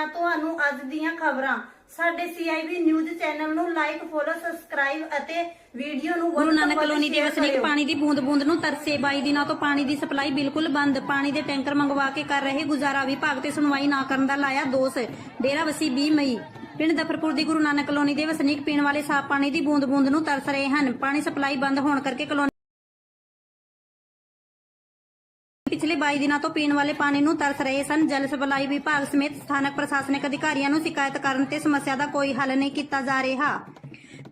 ਹਾਂ ਤੁਹਾਨੂੰ ਅੱਜ ਦੀਆਂ ਖਬਰਾਂ। ਸਾਡੇ ਸੀਆਈਬੀ ਨਿਊਜ਼ ਚੈਨਲ ਨੂੰ ਲਾਈਕ ਫੋਲੋ ਸਬਸਕ੍ਰਾਈਬ ਅਤੇ ਵੀਡੀਓ ਨੂੰ ਗੁਰੂ ਨਾਨਕ ਕਲੋਨੀ ਦੇ ਵਸਨੀਕ। ਪਾਣੀ ਦੀ ਬੂੰਦ-ਬੂੰਦ ਨੂੰ ਤਰਸੇ। 22 ਦਿਨਾਂ ਤੋਂ ਪਾਣੀ ਦੀ ਸਪਲਾਈ ਬਿਲਕੁਲ ਬੰਦ। ਪਾਣੀ ਦੇ ਟੈਂਕਰ ਮੰਗਵਾ ਕੇ ਕਰ ਰਹੇ ਗੁਜ਼ਾਰਾ। ਵਿਭਾਗ ਤੇ ਸੁਣਵਾਈ ਨਾ ਕਰਨ ਦਾ ਲਾਇਆ ਦੋਸ਼। ਡੇਰਾ ਵਸੀ 20 ਮਈ। ਪਿੰਡ ਦਫਰਪੁਰ ਦੀ ਗੁਰੂ ਨਾਨਕ ਕਲੋਨੀ ਦੇ ਵਸਨੀਕ ਪੀਣ ਵਾਲੇ ਸਾਫ਼ ਪਾਣੀ ਦੀ ਬੂੰਦ-ਬੂੰਦ ਨੂੰ ਤਰਸ ਰਹੇ ਹਨ। ਪਾਣੀ ਸਪਲਾਈ ਬੰਦ ਹੋਣ ਕਰਕੇ ਕਲੋਨੀ 22 ਦਿਨਾਂ ਤੋਂ ਪੀਣ ਵਾਲੇ ਪਾਣੀ ਨੂੰ ਤਰਸ ਰਹੇ ਸਨ। ਜਲ ਸਪਲਾਈ ਵਿਭਾਗ ਸਮੇਤ ਸਥਾਨਕ ਪ੍ਰਸ਼ਾਸਨਿਕ ਅਧਿਕਾਰੀਆਂ ਨੂੰ ਸ਼ਿਕਾਇਤ ਕਰਨ ਤੇ ਸਮੱਸਿਆ ਦਾ ਕੋਈ ਹੱਲ ਨਹੀਂ ਕੀਤਾ ਜਾ ਰਿਹਾ।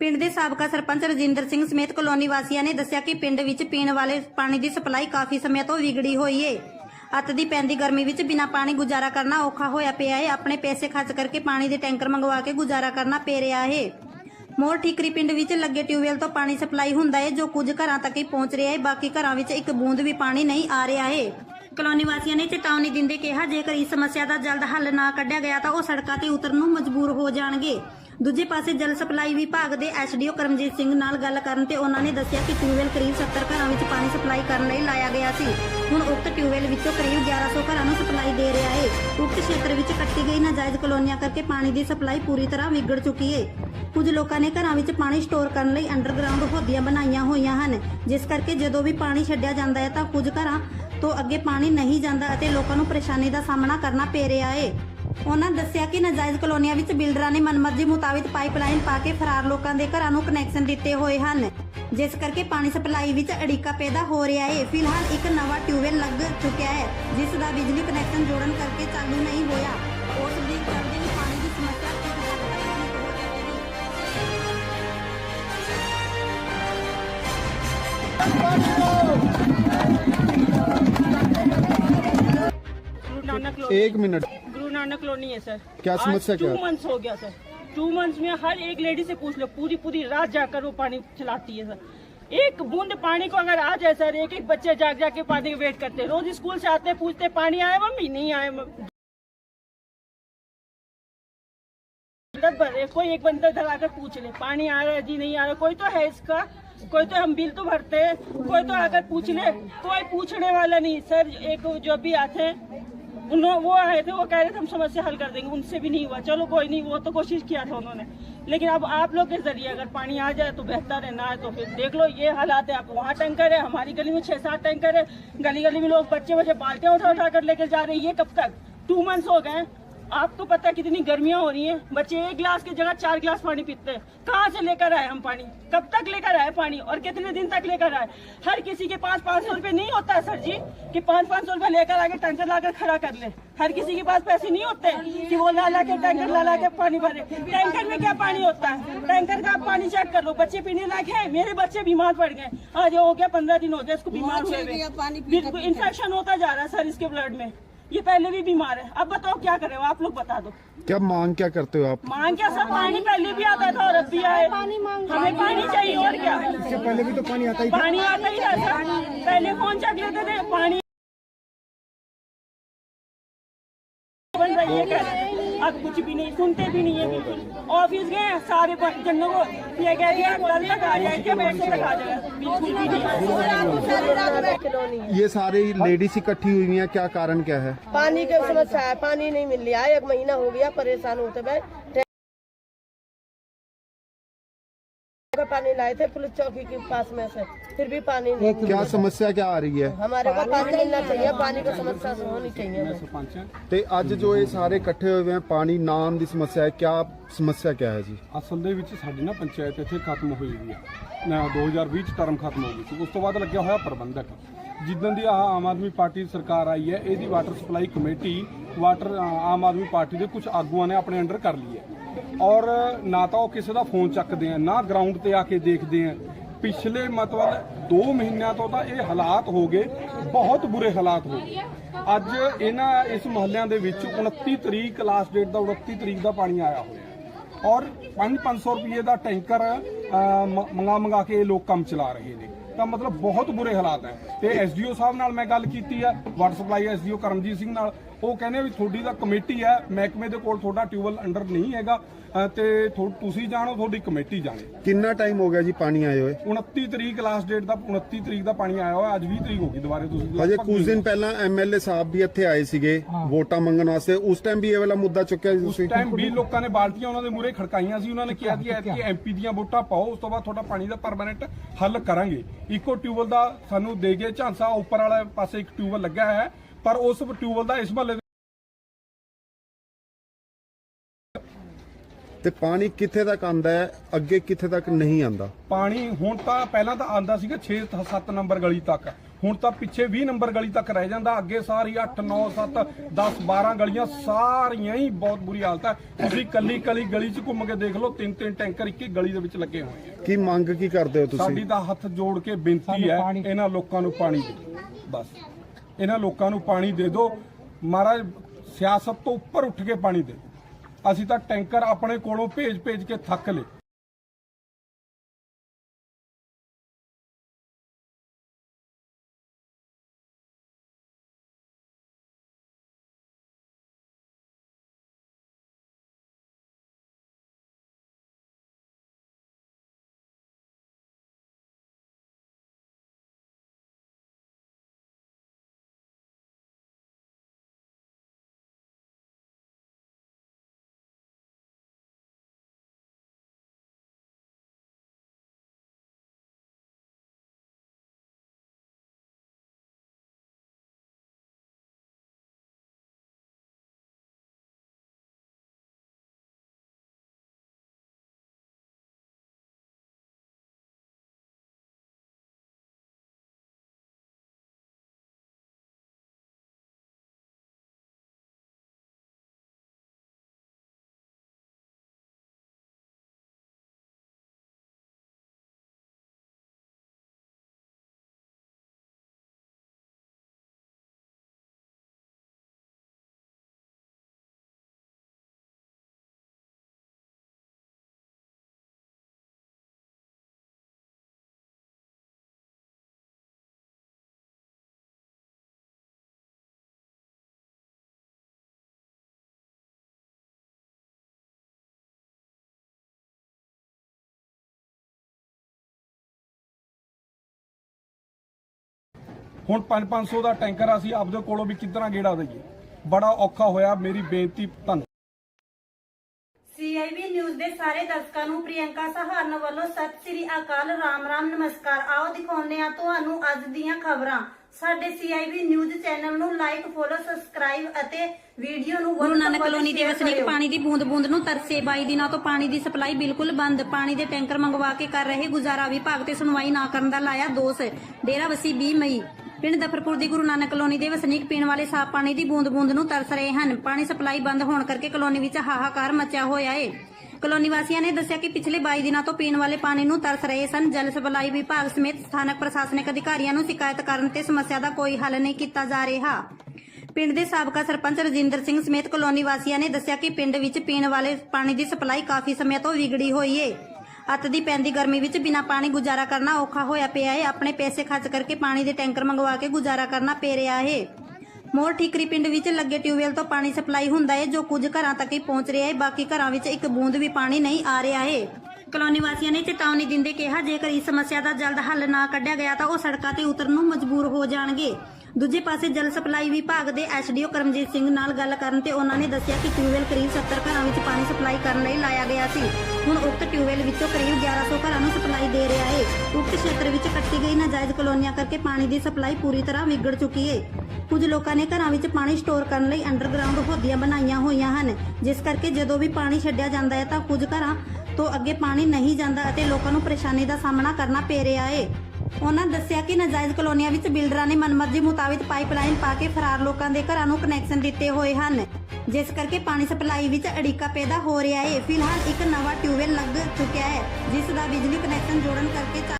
ਪਿੰਡ ਦੇ ਸਾਬਕਾ ਸਰਪੰਚ ਰਜਿੰਦਰ ਸਿੰਘ ਸਮੇਤ ਕਲੋਨੀ ਵਾਸੀਆਂ ਨੇ ਦੱਸਿਆ ਕਿ ਪਿੰਡ ਵਿੱਚ ਪੀਣ ਵਾਲੇ ਪਾਣੀ ਦੀ ਸਪਲਾਈ ਕਾਫੀ ਸਮੇਂ ਤੋਂ ਵਿਗੜੀ ਹੋਈ ਏ। ਅੱਤ ਦੀ ਪੈਂਦੀ ਗਰਮੀ ਵਿੱਚ ਬਿਨਾਂ ਪਾਣੀ ਗੁਜ਼ਾਰਾ ਕਰਨਾ ਔਖਾ ਹੋਇਆ ਪਿਆ ਏ। ਆਪਣੇ ਪੈਸੇ ਖਰਚ ਕਰਕੇ ਪਾਣੀ ਦੇ ਟੈਂਕਰ ਮੰਗਵਾ ਕੇ ਗੁਜ਼ਾਰਾ ਕਰਨਾ ਪੈ ਰਿਹਾ ਏ। ਮੋਰ ਠੀਕਰੀ ਪਿੰਡ ਵਿੱਚ ਲੱਗੇ ਟਿਊਬਵੈਲ ਤੋਂ ਪਾਣੀ ਸਪਲਾਈ ਹੁੰਦਾ ਹੈ ਜੋ ਕੁਝ ਘਰਾਂ ਤੱਕ ਹੀ ਪਹੁੰਚ ਰਿਹਾ ਹੈ ਬਾਕੀ ਘਰਾਂ ਵਿੱਚ ਇੱਕ ਬੂੰਦ ਵੀ ਪਾਣੀ ਨਹੀਂ ਆ ਰਿਹਾ ਹੈ ਕਲੋਨੀ ਵਾਸੀਆਂ ਨੇ ਚੇਤਾਵਨੀ ਦਿੰਦੇ ਕਿਹਾ, ਜੇਕਰ ਇਸ ਸਮੱਸਿਆ ਦਾ ਜਲਦ ਹੱਲ ਨਾ ਕੱਢਿਆ ਗਿਆ ਤਾਂ ਉਹ ਸੜਕਾਂ ਤੇ ਉਤਰਨ ਨੂੰ ਮਜਬੂਰ ਹੋ ਜਾਣਗੇ। ਦੂਜੇ ਪਾਸੇ ਜਲ ਸਪਲਾਈ ਵਿਭਾਗ ਦੇ ਐਸਡੀਓ ਕਰਮਜੀਤ ਸਿੰਘ ਨਾਲ ਗੱਲ ਕਰਨ ਤੇ ਉਹਨਾਂ ਨੇ ਦੱਸਿਆ ਕਿ ਟਿਊਬਵੈਲ ਕਰੀਬ 70 ਘਰਾਂ ਵਿੱਚ ਪਾਣੀ ਸਪਲਾਈ ਕਰਨ ਲਈ ਲਾਇਆ ਗਿਆ ਸੀ। ਹੁਣ ਉਕਤ ਟਿਊਬਵੈਲ ਵਿੱਚੋਂ ਕਰੀਬ 1100 ਘਰਾਂ ਨੂੰ ਸਪਲਾਈ ਦੇ ਰਿਹਾ ਹੈ। ਉਕਤ ਖੇਤਰ ਵਿੱਚ ਕੱਟੀ ਗਈ ਨਾਜਾਇਜ਼ ਕਲੋਨੀਆਂ ਕਰਕੇ ਪਾਣੀ ਦੀ ਸਪਲਾਈ ਪੂਰੀ ਤਰ੍ਹਾਂ ਵਿਗੜ ਚੁੱਕੀ ਹੈ। ਕੁਝ ਲੋਕਾਂ ਨੇ ਘਰਾਂ ਵਿੱਚ ਪਾਣੀ ਸਟੋਰ ਕਰਨ ਲਈ ਅੰਡਰਗਰਾਉਂਡ ਹੋਦੀਆਂ ਬਣਾਈਆਂ ਹੋਈਆਂ ਹਨ। ਜਿਸ ਕਰਕੇ ਜਦੋਂ ਵੀ ਪਾਣੀ ਛੱਡਿਆ ਜਾਂਦਾ ਹੈ ਤਾਂ ਕੁਝ ਘਰਾਂ ਤੋਂ ਅੱਗੇ ਪਾਣੀ ਨਹੀਂ ਜਾਂਦਾ ਅਤੇ ਲੋਕਾਂ ਨੂੰ ਪਰੇਸ਼ਾਨੀ ਦਾ ਸਾਹਮਣਾ ਕਰਨਾ ਪੈ ਰਿਹਾ ਹੈ ਉਹਨਾਂ ਦੱਸਿਆ ਕਿ ਨਾਜਾਇਜ਼ ਕਲੋਨੀਆਂ ਵਿੱਚ ਬਿਲਡਰਾਂ ਨੇ ਮਨਮਰਜ਼ੀ ਮੁਤਾਬਿਕ ਪਾਈਪਲਾਈਨ ਪਾ ਕੇ ਫਰਾਰ ਲੋਕਾਂ ਦੇ ਘਰਾਂ ਨੂੰ ਕਨੈਕਸ਼ਨ ਦਿੱਤੇ ਹੋਏ ਹਨ। ਜਿਸ ਕਰਕੇ ਪਾਣੀ ਸਪਲਾਈ ਵਿੱਚ ਅੜਿੱਕਾ ਪੈਦਾ ਹੋ ਰਿਹਾ ਹੈ ਫਿਲਹਾਲ ਇੱਕ ਨਵਾਂ ਟਿਊਬਵੈਲ ਲੱਗ ਚੁੱਕਿਆ ਹੈ, ਜਿਸ ਦਾ ਬਿਜਲੀ ਕਨੈਕਸ਼ਨ ਜੋੜਨ ਕਰਕੇ ਚਾਲੂ ਨਹੀਂ ਹੋਇਆ। ਉਸ ਦੀ ਚੱਲਦੇ ਹੀ ਪਾਣੀ ਦੀ ਸਮੱਸਿਆ ਇੱਕ ਹੱਦ ਤੱਕ ਠੀਕ ਹੋ। नानक कॉलोनी एक मिनट। गुरु नानक कॉलोनी है सर। क्या समस्या क्या? टू है? मंथ्स हो गया सर। टू मंथ्स में हर एक लेडी से पूछ लो पूरी पूरी रात जाकर वो पानी चलाती है सर। एक बूंद पानी को अगर आ जाए सर एक एक बच्चे जाग जाग के पानी का वेट करते हैं। रोज स्कूल से आते पूछते पानी आया मम्मी? नहीं आया मम्मी। भर कोई एक बंदा इधर आकर पूछ ले पानी आ रहा है जी नहीं आ रहा कोई तो है इसका। कोई तो हम बिल तो भरते हैं कोई तो आकर पूछ ले। कोई पूछने वाला नहीं सर एक जो भी आते हैं उन्होंने वो आए थे, वो कह रहे थे, हम समस्या हल कर देंगे। उनसे भी नहीं हुआ। चलो, कोई नहीं, वो तो कोशिश किया था उन्होंने। लेकिन अब आप लोग के ज़रिए अगर पानी आ जाए तो बेहतर है, ना तो फिर देख लो, ये हालात है, आप वहाँ टैंकर है, हमारी गली में छः सात टैंकर है गली गली में लोग बच्चे बच्चे बाल्टियाँ उठा उठा कर लेकर जा रहे हैं। ये कब तक? टू मंथ्स हो गए आपको पता है कितनी गर्मियाँ हो रही हैं। बच्चे एक गिलास की जगह चार गिलास पानी पीते हैं। कहाँ से लेकर आए हम पानी? कब तक लेकर आए पानी? और कितने दिन तक लेकर आए? हर किसी के पास पाँच सौ रुपये नहीं होता है सर जी कि पाँच पाँच सौ रुपये लेकर आके टैंकर लाकर खड़ा कर ले। हर किसी के पास पैसे नहीं होते कि वो ला ला के टैंकर ला ला के पानी भरे। टैंकर में क्या पानी होता है? टैंकर का आप पानी चेक कर लो। बच्चे पीने लायक है? मेरे बच्चे बीमार पड़ गए। आज हो गया पंद्रह दिन हो गए इसको बीमार हुए हुए। इन्फेक्शन होता जा रहा है सर इसके ब्लड में। ये पहले भी बीमार है। अब बताओ क्या करें आप लोग बता दो। क्या मांग क्या करते हो आप? मांग क्या? सब पानी पहले भी आता था और अब भी आए पानी मांग हमें पानी चाहिए और क्या? पहले भी तो पानी आता ही पानी आता ही था पहले फ़ोन चक लेते थे पानी अब कुछ भी नहीं सुनते भी नहीं है बिल्कुल। ऑफ़िस गए सारे जनों को ये कह दिया कल तक आ जाएँगे पैसे तक आ जाएगा बिल्कुल भी नहीं। ये सारी लेडीज़ इकट्ठी हुई है क्या कारण क्या है? पानी की समस्या है पानी नहीं मिल रहा है एक महीना हो गया परेशान होते हुए। पानी लाए थे पुलिस चौकी के पास में से फिर भी पानी नहीं क्या समस्या क्या आ रही है हमारे को पानी मिलना चाहिए पानी की समस्या से होनी चाहिए हमें। ਤੇ ਅੱਜ ਜੋ ਇਹ ਸਾਰੇ ਇਕੱਠੇ ਹੋਏ हैं ਪਾਣੀ ਨਾ ਆਉਣ ਦੀ ਸਮੱਸਿਆ ਹੈ क्या ਸਮੱਸਿਆ क्या है ਜੀ ਅਸਲ ਦੇ ਵਿੱਚ ਸਾਡੀ ਨਾ ਪੰਚਾਇਤ ਇੱਥੇ ਖਤਮ ਹੋਈ ਹੋਈ ਹੈ ਨਾ 2020 ਚ ਟਰਮ ਖਤਮ ਹੋ ਗਈ ਸੀ ਉਸ ਤੋਂ ਬਾਅਦ ਲੱਗਿਆ ਹੋਇਆ ਪ੍ਰਬੰਧਕ ਜਿੱਦਣ ਦੀ ਆਹ ਆਮ ਆਦਮੀ ਪਾਰਟੀ ਦੀ ਸਰਕਾਰ ਆਈ ਹੈ ਇਹਦੀ ਵਾਟਰ ਸਪਲਾਈ ਕਮੇਟੀ ਵਾਟਰ ਅ, ਆਮ ਆਦਮੀ ਪਾਰਟੀ ਦੇ ਕੁਝ ਆਗੂਆਂ ਨੇ ਆਪਣੇ ਅੰਡਰ ਕਰ ਲਈ ਹੈ ਔਰ ਨਾ ਤਾਂ ਉਹ ਕਿਸੇ ਦਾ ਫੋਨ ਚੱਕਦੇ ਆ, ਨਾ ਗਰਾਊਂਡ ਤੇ ਆ ਕੇ ਦੇਖਦੇ ਆ। ਪਿਛਲੇ ਮਤਲਬ 2 ਮਹੀਨਿਆਂ ਤੋਂ ਤਾਂ ਇਹ ਹਾਲਾਤ ਹੋ ਗਏ, ਬਹੁਤ ਬੁਰੇ ਹਾਲਾਤ ਹੋ ਗਏ। ਅੱਜ ਇਹਨਾਂ ਇਸ ਮਹੱਲਿਆਂ ਦੇ ਵਿੱਚ 29 ਤਰੀਕ ਲਾਸਟ ਡੇਟ ਦਾ 29 ਤਰੀਕ ਦਾ ਪਾਣੀ ਆਇਆ ਹੋਇਆ ਔਰ 5-500 ਰੁਪਏ ਦਾ ਟੈਂਕਰ ਮੰਗਾ ਮੰਗਾ ਕੇ ਇਹ ਲੋਕ ਕੰਮ ਚਲਾ ਰਹੇ ਨੇ। ਤਾਂ ਮਤਲਬ ਬਹੁਤ ਬੁਰੇ ਹਾਲਾਤ ਹੈ। ਤੇ ਐਸਡੀਓ ਸਾਹਿਬ ਨਾਲ ਮੈਂ ਗੱਲ ਕੀਤੀ ਹੈ water supply SDO Karamjit Singh ਨਾਲ। ਉਹ ਕਹਿੰਦੇ ਵੀ ਤੁਹਾਡੀ ਤਾਂ ਕਮੇਟੀ ਹੈ ਮਹਿਕਮੇ ਦੇ ਕੋਲ ਤੁਹਾਡਾ ਟਿਊਬਲ ਅੰਡਰ ਨਹੀਂ ਹੈਗਾ ਤੇ ਤੁਸੀਂ ਜਾਣੋ ਤੁਹਾਡੀ ਕਮੇਟੀ ਜਾਣੇ। ਕਿੰਨਾ ਟਾਈਮ ਹੋ ਗਿਆ ਜੀ ਪਾਣੀ ਆਏ ਹੋਏ? 29 ਤਰੀਕ ਲਾਸਟ ਡੇਟ ਦਾ 29 ਤਰੀਕ ਦਾ ਪਾਣੀ ਆਇਆ ਹੋਇਆ ਅੱਜ 20 ਤਰੀਕ ਹੋ ਗਈ ਦੁਬਾਰੇ ਤੁਸੀਂ ਹਜੇ ਕੁਝ ਦਿਨ ਪਹਿਲਾਂ ਐਮਐਲਏ ਸਾਹਿਬ ਵੀ ਇੱਥੇ ਆਏ ਸੀਗੇ ਵੋਟਾਂ ਮੰਗਣ ਵਾਸਤੇ। ਉਸ ਟਾਈਮ ਵੀ ਇਹ ਵਾਲਾ ਮੁੱਦਾ ਚੁੱਕਿਆ ਸੀ ਉਸ ਤੁਸੀਂ? ਟਾਈਮ 20 ਲੋਕਾਂ ਨੇ ਬਾਲਟੀਆਂ ਉਹਨਾਂ ਦੇ ਮੂਰੇ ਖੜਕਾਈਆਂ ਸੀ ਉਹਨਾਂ ਨੇ ਕਿਹਾ ਕਿ ਐਤਕੀ ਐਮਪੀ ਦੀਆਂ ਵੋਟਾਂ ਪਾਓ ਉਸ ਤੋਂ ਬਾਅਦ ਤੁਹਾਡਾ ਪਾਣੀ ਦਾ ਪਰਮਾਨੈਂਟ ਹੱਲ ਕਰਾਂਗੇ। ਇੱਕੋ ਟਿਊਬਲ ਦਾ ਸਾਨੂੰ ਦੇ ਗਏ ਝਾਂਸਾ ਉੱਪਰ ਵਾਲੇ ਪਾਸੇ ਇੱਕ ਟਿਊਬਲ ਲੱਗਾ ਹੈ ਪਰ ਉਸ ਟਿਊਬਲ ਦਾ ਇਸ ਮਹੱਲੇ ਤੇ ਪਾਣੀ ਕਿੱਥੇ ਤੱਕ ਆਂਦਾ ਹੈ? ਅੱਗੇ ਕਿੱਥੇ ਤੱਕ ਨਹੀਂ ਆਂਦਾ ਪਾਣੀ ਹੁਣ ਤਾਂ ਪਹਿਲਾਂ ਤਾਂ ਆਂਦਾ ਸੀਗਾ 6 7 ਨੰਬਰ ਗਲੀ ਤੱਕ। ਹੁਣ ਤਾਂ ਪਿੱਛੇ 20 ਨੰਬਰ ਗਲੀ ਤੱਕ ਰਹਿ ਜਾਂਦਾ। ਅੱਗੇ ਸਾਰੀ 8 9 7 10 12 ਗਲੀਆਂ ਸਾਰੀਆਂ ਹੀ ਬਹੁਤ ਬੁਰੀ ਹਾਲਤ ਹੈ। ਤੁਸੀਂ ਕੱਲੀ ਕੱਲੀ ਗਲੀ 'ਚ ਘੁੰਮ ਕੇ ਦੇਖ ਲਓ ਤਿੰਨ ਤਿੰਨ ਟੈਂਕਰ ਇੱਕ ਗਲੀ ਦੇ ਵਿੱਚ ਲੱਗੇ ਹੋਏ ਆ। ਕੀ ਮੰਗ ਕੀ ਕਰਦੇ ਹੋ ਸਾਡੀ ਤੁਸੀਂ ਤਾਂ ਹੱਥ ਜੋੜ ਕੇ ਬੇਨਤੀ ਹੈ ਇਹਨਾਂ ਲੋਕਾਂ ਨੂੰ ਪਾਣੀ ਦਿਓ ਬਸ। ਇਹਨਾਂ ਲੋਕਾਂ ਨੂੰ ਪਾਣੀ ਦੇ ਦਿਓ ਮਹਾਰਾਜ, ਸਿਆਸਤ ਤੋਂ ਉੱਪਰ ਉੱਠ ਕੇ ਪਾਣੀ ਦੇ ਦਿਓ। ਅਸੀਂ ਤਾਂ ਟੈਂਕਰ ਆਪਣੇ ਕੋਲੋਂ ਭੇਜ ਭੇਜ ਕੇ ਥੱਕ ਲਏ ਹੁਣ 5-500 ਦਾ ਟੈਂਕਰ ਅਸੀਂ ਆਪਦੇ ਕੋਲੋਂ ਵੀ ਕਿੱਦਾਂ ਗੇੜਾ ਦਈਏ? ਬੜਾ ਔਖਾ ਹੋਇਆ, ਮੇਰੀ ਬੇਨਤੀ ਧੰਨ ਸੀਆਈਬੀ ਨਿਊਜ਼ ਦੇ ਸਾਰੇ ਦਰਸ਼ਕਾਂ ਨੂੰ ਪ੍ਰਿਯੰਕਾ ਸਹਾਰਨ ਵੱਲੋਂ ਸਤਿ ਸ੍ਰੀ ਅਕਾਲ ਰਾਮ ਰਾਮ ਨਮਸਕਾਰ। ਆਓ ਦਿਖਾਉਂਦੇ ਆ ਤੁਹਾਨੂੰ ਅੱਜ ਦੀਆਂ ਖਬਰਾਂ। ਸਾਡੇ ਸੀਆਈਬੀ ਨਿਊਜ਼ ਚੈਨਲ ਨੂੰ ਲਾਈਕ ਫੋਲੋ ਸਬਸਕ੍ਰਾਈਬ ਅਤੇ ਵੀਡੀਓ ਨੂੰ ਗੁਰੂ ਨਾਨਕ ਕਲੋਨੀ ਦੇ ਵਸਨੀਕ। ਪਾਣੀ ਦੀ ਬੂੰਦ-ਬੂੰਦ ਨੂੰ ਤਰਸੇ 22 ਦਿਨਾਂ ਤੋਂ ਪਾਣੀ ਦੀ ਸਪਲਾਈ ਬਿਲਕੁਲ ਬੰਦ। ਪਾਣੀ ਦੇ ਟੈਂਕਰ ਮੰਗਵਾ ਕੇ ਕਰ ਰਹੇ ਗੁਜ਼ਾਰਾ ਵਿਭਾਗ ਤੇ ਸੁਣਵਾਈ ਨਾ ਕਰਨ ਦਾ ਲਾਇਆ ਦੋਸ਼। ਡੇਰਾ ਵਸੀ 20 ਮਈ। ਪਿੰਡ ਦਫਰਪੁਰ ਦੀ ਗੁਰੂ ਨਾਨਕ ਕਲੋਨੀ ਦੇ ਵਸਨੀਕ ਪੀਣ ਵਾਲੇ ਸਾਫ਼ ਪਾਣੀ ਦੀ ਬੂੰਦ-ਬੂੰਦ ਨੂੰ ਤਰਸ ਰਹੇ ਹਨ। ਪਾਣੀ ਸਪਲਾਈ ਬੰਦ ਹੋਣ ਕਰਕੇ ਕਲੋਨੀ ਵਿੱਚ ਹਾਹਾਕਾਰ ਮਚਿਆ ਹੋਇਆ ਏ। ਕਲੋਨੀ ਵਾਸੀਆਂ ਨੇ ਦੱਸਿਆ ਕਿ ਪਿਛਲੇ 22 ਦਿਨਾਂ ਤੋਂ ਪੀਣ ਵਾਲੇ ਪਾਣੀ ਨੂੰ ਤਰਸ ਰਹੇ ਸਨ। ਜਲ ਸਪਲਾਈ ਵਿਭਾਗ ਸਮੇਤ ਸਥਾਨਕ ਪ੍ਰਸ਼ਾਸਨਿਕ ਅਧਿਕਾਰੀਆਂ ਨੂੰ ਸ਼ਿਕਾਇਤ ਕਰਨ ਤੇ ਸਮੱਸਿਆ ਦਾ ਕੋਈ ਹੱਲ ਨਹੀਂ ਕੀਤਾ ਜਾ ਰਿਹਾ। ਪਿੰਡ ਦੇ ਸਾਬਕਾ ਸਰਪੰਚ ਰਜਿੰਦਰ ਸਿੰਘ ਸਮੇਤ ਕਲੋਨੀ ਵਾਸੀਆਂ ਨੇ ਦੱਸਿਆ ਕਿ ਪਿੰਡ ਵਿੱਚ ਪੀਣ ਵਾਲੇ ਪਾਣੀ ਦੀ ਸਪਲਾਈ ਕਾਫੀ ਸਮੇਂ ਤੋਂ ਵਿਗੜੀ ਹੋਈ ਏ। ਅੱਤ ਦੀ ਪੈਂਦੀ ਗਰਮੀ ਵਿੱਚ ਬਿਨਾਂ ਪਾਣੀ ਗੁਜ਼ਾਰਾ ਕਰਨਾ ਔਖਾ ਹੋਇਆ ਪਿਆ ਏ। ਆਪਣੇ ਪੈਸੇ ਖਰਚ ਕਰਕੇ ਪਾਣੀ ਦੇ ਟੈਂਕਰ ਮੰਗਵਾ ਕੇ ਗੁਜ਼ਾਰਾ ਕਰਨਾ ਪੈ ਰਿਹਾ ਏ। ਮੋਰ ਠੀਕਰੀ ਪਿੰਡ ਵਿੱਚ ਲੱਗੇ ਟਿਊਬਵੈਲ ਤੋਂ ਪਾਣੀ ਸਪਲਾਈ ਹੁੰਦਾ ਹੈ ਜੋ ਕੁਝ ਘਰਾਂ ਤੱਕ ਹੀ ਪਹੁੰਚ ਰਿਹਾ ਹੈ ਬਾਕੀ ਘਰਾਂ ਵਿੱਚ ਇੱਕ ਬੂੰਦ ਵੀ ਪਾਣੀ ਨਹੀਂ ਆ ਰਿਹਾ ਹੈ ਕਲੋਨੀ ਵਾਸੀਆਂ ਨੇ ਚੇਤਾਵਨੀ ਦਿੰਦੇ ਕਿਹਾ, ਜੇਕਰ ਇਸ ਸਮੱਸਿਆ ਦਾ ਜਲਦ ਹੱਲ ਨਾ ਕੱਢਿਆ ਗਿਆ ਤਾਂ ਉਹ ਸੜਕਾਂ ਤੇ ਉਤਰਨ ਨੂੰ ਮਜਬੂਰ ਹੋ ਜਾਣਗੇ। ਦੂਜੇ ਪਾਸੇ ਜਲ ਸਪਲਾਈ ਵਿਭਾਗ ਦੇ ਐਸਡੀਓ ਕਰਮਜੀਤ ਸਿੰਘ ਨਾਲ ਗੱਲ ਕਰਨ ਤੇ ਉਹਨਾਂ ਨੇ ਦੱਸਿਆ ਕਿ ਟਿਊਬਵੈਲ ਕਰੀਬ 70 ਘਰਾਂ ਵਿੱਚ ਪਾਣੀ ਸਪਲਾਈ ਕਰਨ ਲਈ ਲਾਇਆ ਗਿਆ ਸੀ। ਹੁਣ ਉਕਤ ਟਿਊਬਵੈਲ ਵਿੱਚੋਂ ਕਰੀਬ 1100 ਘਰਾਂ ਨੂੰ ਸਪਲਾਈ ਦੇ ਰਿਹਾ ਹੈ। ਉਕਤ ਖੇਤਰ ਵਿੱਚ ਕੱਟੀ ਗਈ ਨਾਜਾਇਜ਼ ਕਲੋਨੀਆਂ ਕਰਕੇ ਪਾਣੀ ਦੀ ਸਪਲਾਈ ਪੂਰੀ ਤਰ੍ਹਾਂ ਵਿਗੜ ਚੁੱਕੀ ਹੈ। ਕੁਝ ਲੋਕਾਂ ਨੇ ਘਰਾਂ ਵਿੱਚ ਪਾਣੀ ਸਟੋਰ ਕਰਨ ਲਈ ਅੰਡਰਗਰਾਉਂਡ ਹੋਦੀਆਂ ਬਣਾਈਆਂ ਹੋਈਆਂ ਹਨ। ਜਿਸ ਕਰਕੇ ਜਦੋਂ ਵੀ ਪਾਣੀ ਛੱਡਿਆ ਜਾਂਦਾ ਹੈ ਤਾਂ ਕੁਝ ਘਰਾਂ ਤੋਂ ਅੱਗੇ ਪਾਣੀ ਨਹੀਂ ਜਾਂਦਾ ਅਤੇ ਲੋਕਾਂ ਨੂੰ ਪਰੇਸ਼ਾਨੀ ਦਾ ਸਾਹਮਣਾ ਕਰਨਾ ਪੈ ਰਿਹਾ ਹੈ। ਉਹਨਾਂ ਦੱਸਿਆ ਕਿ ਨਾਜਾਇਜ਼ ਕਲੋਨੀਆਂ ਵਿੱਚ ਬਿਲਡਰਾਂ ਨੇ ਮਨਮਰਜ਼ੀ ਮੁਤਾਬਿਕ ਪਾਈਪਲਾਈਨ ਪਾ ਕੇ ਫਰਾਰ ਲੋਕਾਂ ਦੇ ਘਰਾਂ ਨੂੰ ਕਨੈਕਸ਼ਨ ਦਿੱਤੇ ਹੋਏ ਹਨ ਜਿਸ ਕਰਕੇ ਪਾਣੀ ਸਪਲਾਈ ਵਿੱਚ ਅੜਿੱਕਾ ਪੈਦਾ ਹੋ ਰਿਹਾ ਹੈ ਫਿਲਹਾਲ ਇੱਕ ਨਵਾਂ ਟਿਊਬਵੈਲ ਲੱਗ ਚੁੱਕਿਆ ਹੈ ਜਿਸ ਦਾ ਬਿਜਲੀ ਕਨੈਕਸ਼ਨ ਜੋੜਨ ਕਰਕੇ ਚਾ-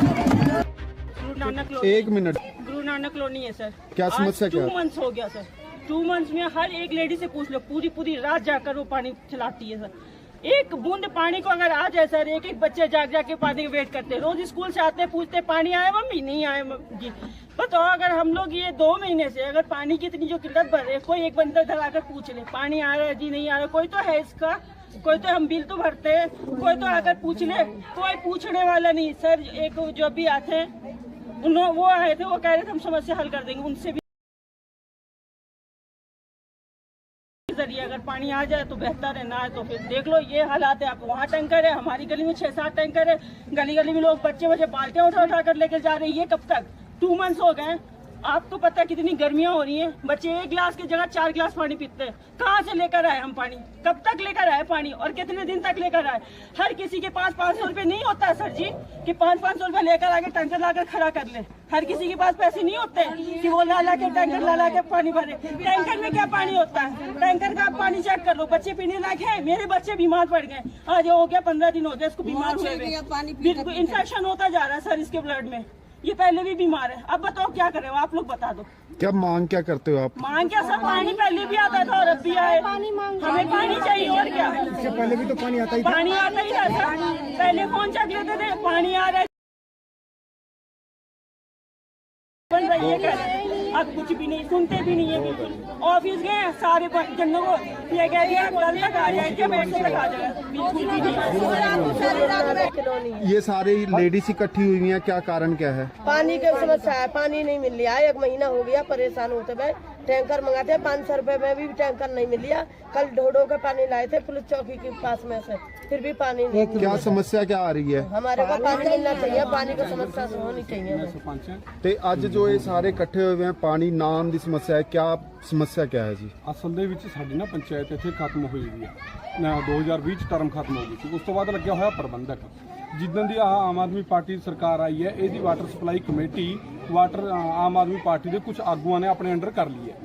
गुरु नानक कॉलोनी एक मिनट गुरु नानक कॉलोनी है सर क्या समस्या क्या टू है? मंथ्स हो गया सर टू मंथ्स में हर एक लेडी से पूछ लो पूरी पूरी रात जाकर वो पानी चलाती है सर एक बूंद पानी को अगर आ जाए सर एक एक बच्चे जाग जाग के पानी वेट करते हैं रोज स्कूल से आते हैं, पूछते हैं, पानी आया मम्मी नहीं आया मम- जी बताओ अगर हम लोग ये दो महीने से अगर पानी की इतनी जो किल्लत बढ़ रही है कोई एक बंदा इधर आकर पूछ ले पानी आ रहा है जी नहीं आ रहा कोई तो है इसका कोई तो हम बिल तो भरते हैं कोई तो आकर पूछ ले कोई पूछने वाला नहीं सर एक जो भी आते हैं उन्होंने वो आए थे, वो कह रहे थे हम समस्या हल कर देंगे, उनसे भी ज़रिए अगर पानी आ जाए तो बेहतर है, ना आए तो फिर देख लो, ये हालात है, आप वहाँ टैंकर है, हमारी गली में छह सात टैंकर है, गली गली में लोग बच्चे बच्चे बाल्टियाँ उठा उठा कर लेकर जा रहे हैं, ये कब तक? टू मंथ्स हो गए आपको पता है कितनी गर्मियाँ हो रही हैं? बच्चे एक गिलास की जगह चार गिलास पानी पीते हैं। कहाँ से लेकर आए हम पानी? कब तक लेकर आए पानी? और कितने दिन तक लेकर आए? हर किसी के पास पाँच सौ रुपये नहीं होता है सर जी कि पाँच पाँच सौ रुपये लेकर आके टैंकर लाकर खड़ा कर ले। हर किसी के पास पैसे नहीं होते कि वो ला ला के टैंकर ला ला के पानी भरे। टैंकर में क्या पानी होता है? टैंकर का आप पानी चेक कर लो। बच्चे पीने लायक है? मेरे बच्चे बीमार पड़ गए। आज हो गया पंद्रह दिन हो गए इसको बीमार हुए हुए। इन्फेक्शन होता जा रहा है सर इसके ब्लड में। ये पहले भी बीमार है। अब बताओ क्या करे आप लोग बता दो। क्या मांग क्या करते हो आप? मांग क्या? सब पानी पहले भी आता था और अब भी आए हमें पानी चाहिए और क्या? इससे पहले भी तो पानी आता ही था। पानी आता ही था पहले कौन चक लेते थे पानी आ रहा है। अब कुछ भी नहीं सुनते भी नहीं है बिल्कुल। ऑफ़िस गए सारे जनों को ये कह दिया कल तक आ जाएँगे बैठ तक आ जाए बिल्कुल भी नहीं। ये सारी लेडीज़ इकट्ठी हुई है क्या कारण क्या है? पानी की समस्या है पानी नहीं मिल रहा है। एक महीना हो गया परेशान होते हुए। टैंकर मंगाते हैं पाँच सौ रुपए में भी टैंकर नहीं मिल रहा कल ढोडो के पानी लाए थे पुलिस चौकी के पास में से फिर भी पानी नहीं क्या समस्या क्या आ रही है हमारे को पानी मिलना चाहिए पानी की समस्या से होनी चाहिए हमें। ਸਰਪੰਚ ਹੈ ਤੇ ਅੱਜ ਜੋ ਇਹ ਸਾਰੇ ਇਕੱਠੇ ਹੋਏ ਹੋਏ हैं ਪਾਣੀ ਨਾ ਆਉਣ ਦੀ ਸਮੱਸਿਆ ਹੈ क्या ਸਮੱਸਿਆ क्या है जी ਅਸਲ ਦੇ ਵਿੱਚ ਸਾਡੀ ਨਾ ਪੰਚਾਇਤ ਇੱਥੇ ਖਤਮ ਹੋਈ ਵੀ ਆ ਨਾ 2020 ਚ ਟਰਮ ਖਤਮ ਹੋ ਗਈ ਸੀ ਉਸ ਤੋਂ ਬਾਅਦ ਲੱਗਿਆ ਹੋਇਆ ਪ੍ਰਬੰਧਕ ਜਿੱਦਣ ਦੀ ਆਹ ਆਮ ਆਦਮੀ ਪਾਰਟੀ ਦੀ ਸਰਕਾਰ ਆਈ ਹੈ, ਇਹਦੀ water supply committee water Aam Aadmi party ਦੇ ਕੁਝ ਆਗੂਆਂ ਨੇ ਆਪਣੇ ਅੰਡਰ ਕਰ ਲਈ ਹੈ।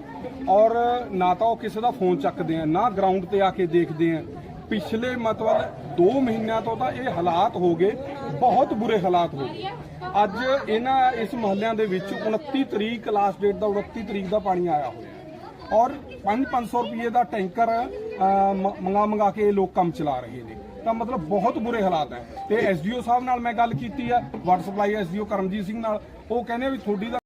ਔਰ ਨਾ ਤਾਂ ਉਹ ਕਿਸੇ ਦਾ ਫੋਨ ਚੱਕਦੇ ਆ, ਨਾ ਗਰਾਊਂਡ ਤੇ ਆ ਕੇ ਦੇਖਦੇ ਆ। ਪਿਛਲੇ ਮਤਲਬ 2 ਮਹੀਨਿਆਂ ਤੋਂ ਤਾਂ ਇਹ ਹਾਲਾਤ ਹੋ ਗਏ, ਬਹੁਤ ਬੁਰੇ ਹਾਲਾਤ ਹੋ ਗਏ। ਅੱਜ ਇਹਨਾਂ, ਇਸ ਮਹੱਲਿਆਂ ਦੇ ਵਿੱਚ 29 ਤਰੀਕ ਲਾਸਟ ਡੇਟ ਦਾ 29 ਤਰੀਕ ਦਾ ਪਾਣੀ ਆਇਆ ਹੋਇਆ ਹੈ। ਔਰ 5-500 ਰੁਪਏ ਦਾ ਟੈਂਕਰ ਮੰਗਾ ਮੰਗਾ ਕੇ ਇਹ ਲੋਕ ਕੰਮ ਚਲਾ ਰਹੇ ਨੇ। ਤਾਂ ਮਤਲਬ ਬਹੁਤ ਬੁਰੇ ਹਾਲਾਤ ਹੈ। ਤੇ ਐਸਡੀਓ ਸਾਹਿਬ ਨਾਲ ਮੈਂ ਗੱਲ ਕੀਤੀ ਹੈ, water supply SDO Karamjit Singh ਨਾਲ, ਉਹ ਕਹਿੰਦੇ ਵੀ ਤੁਹਾਡੀ ਦਾ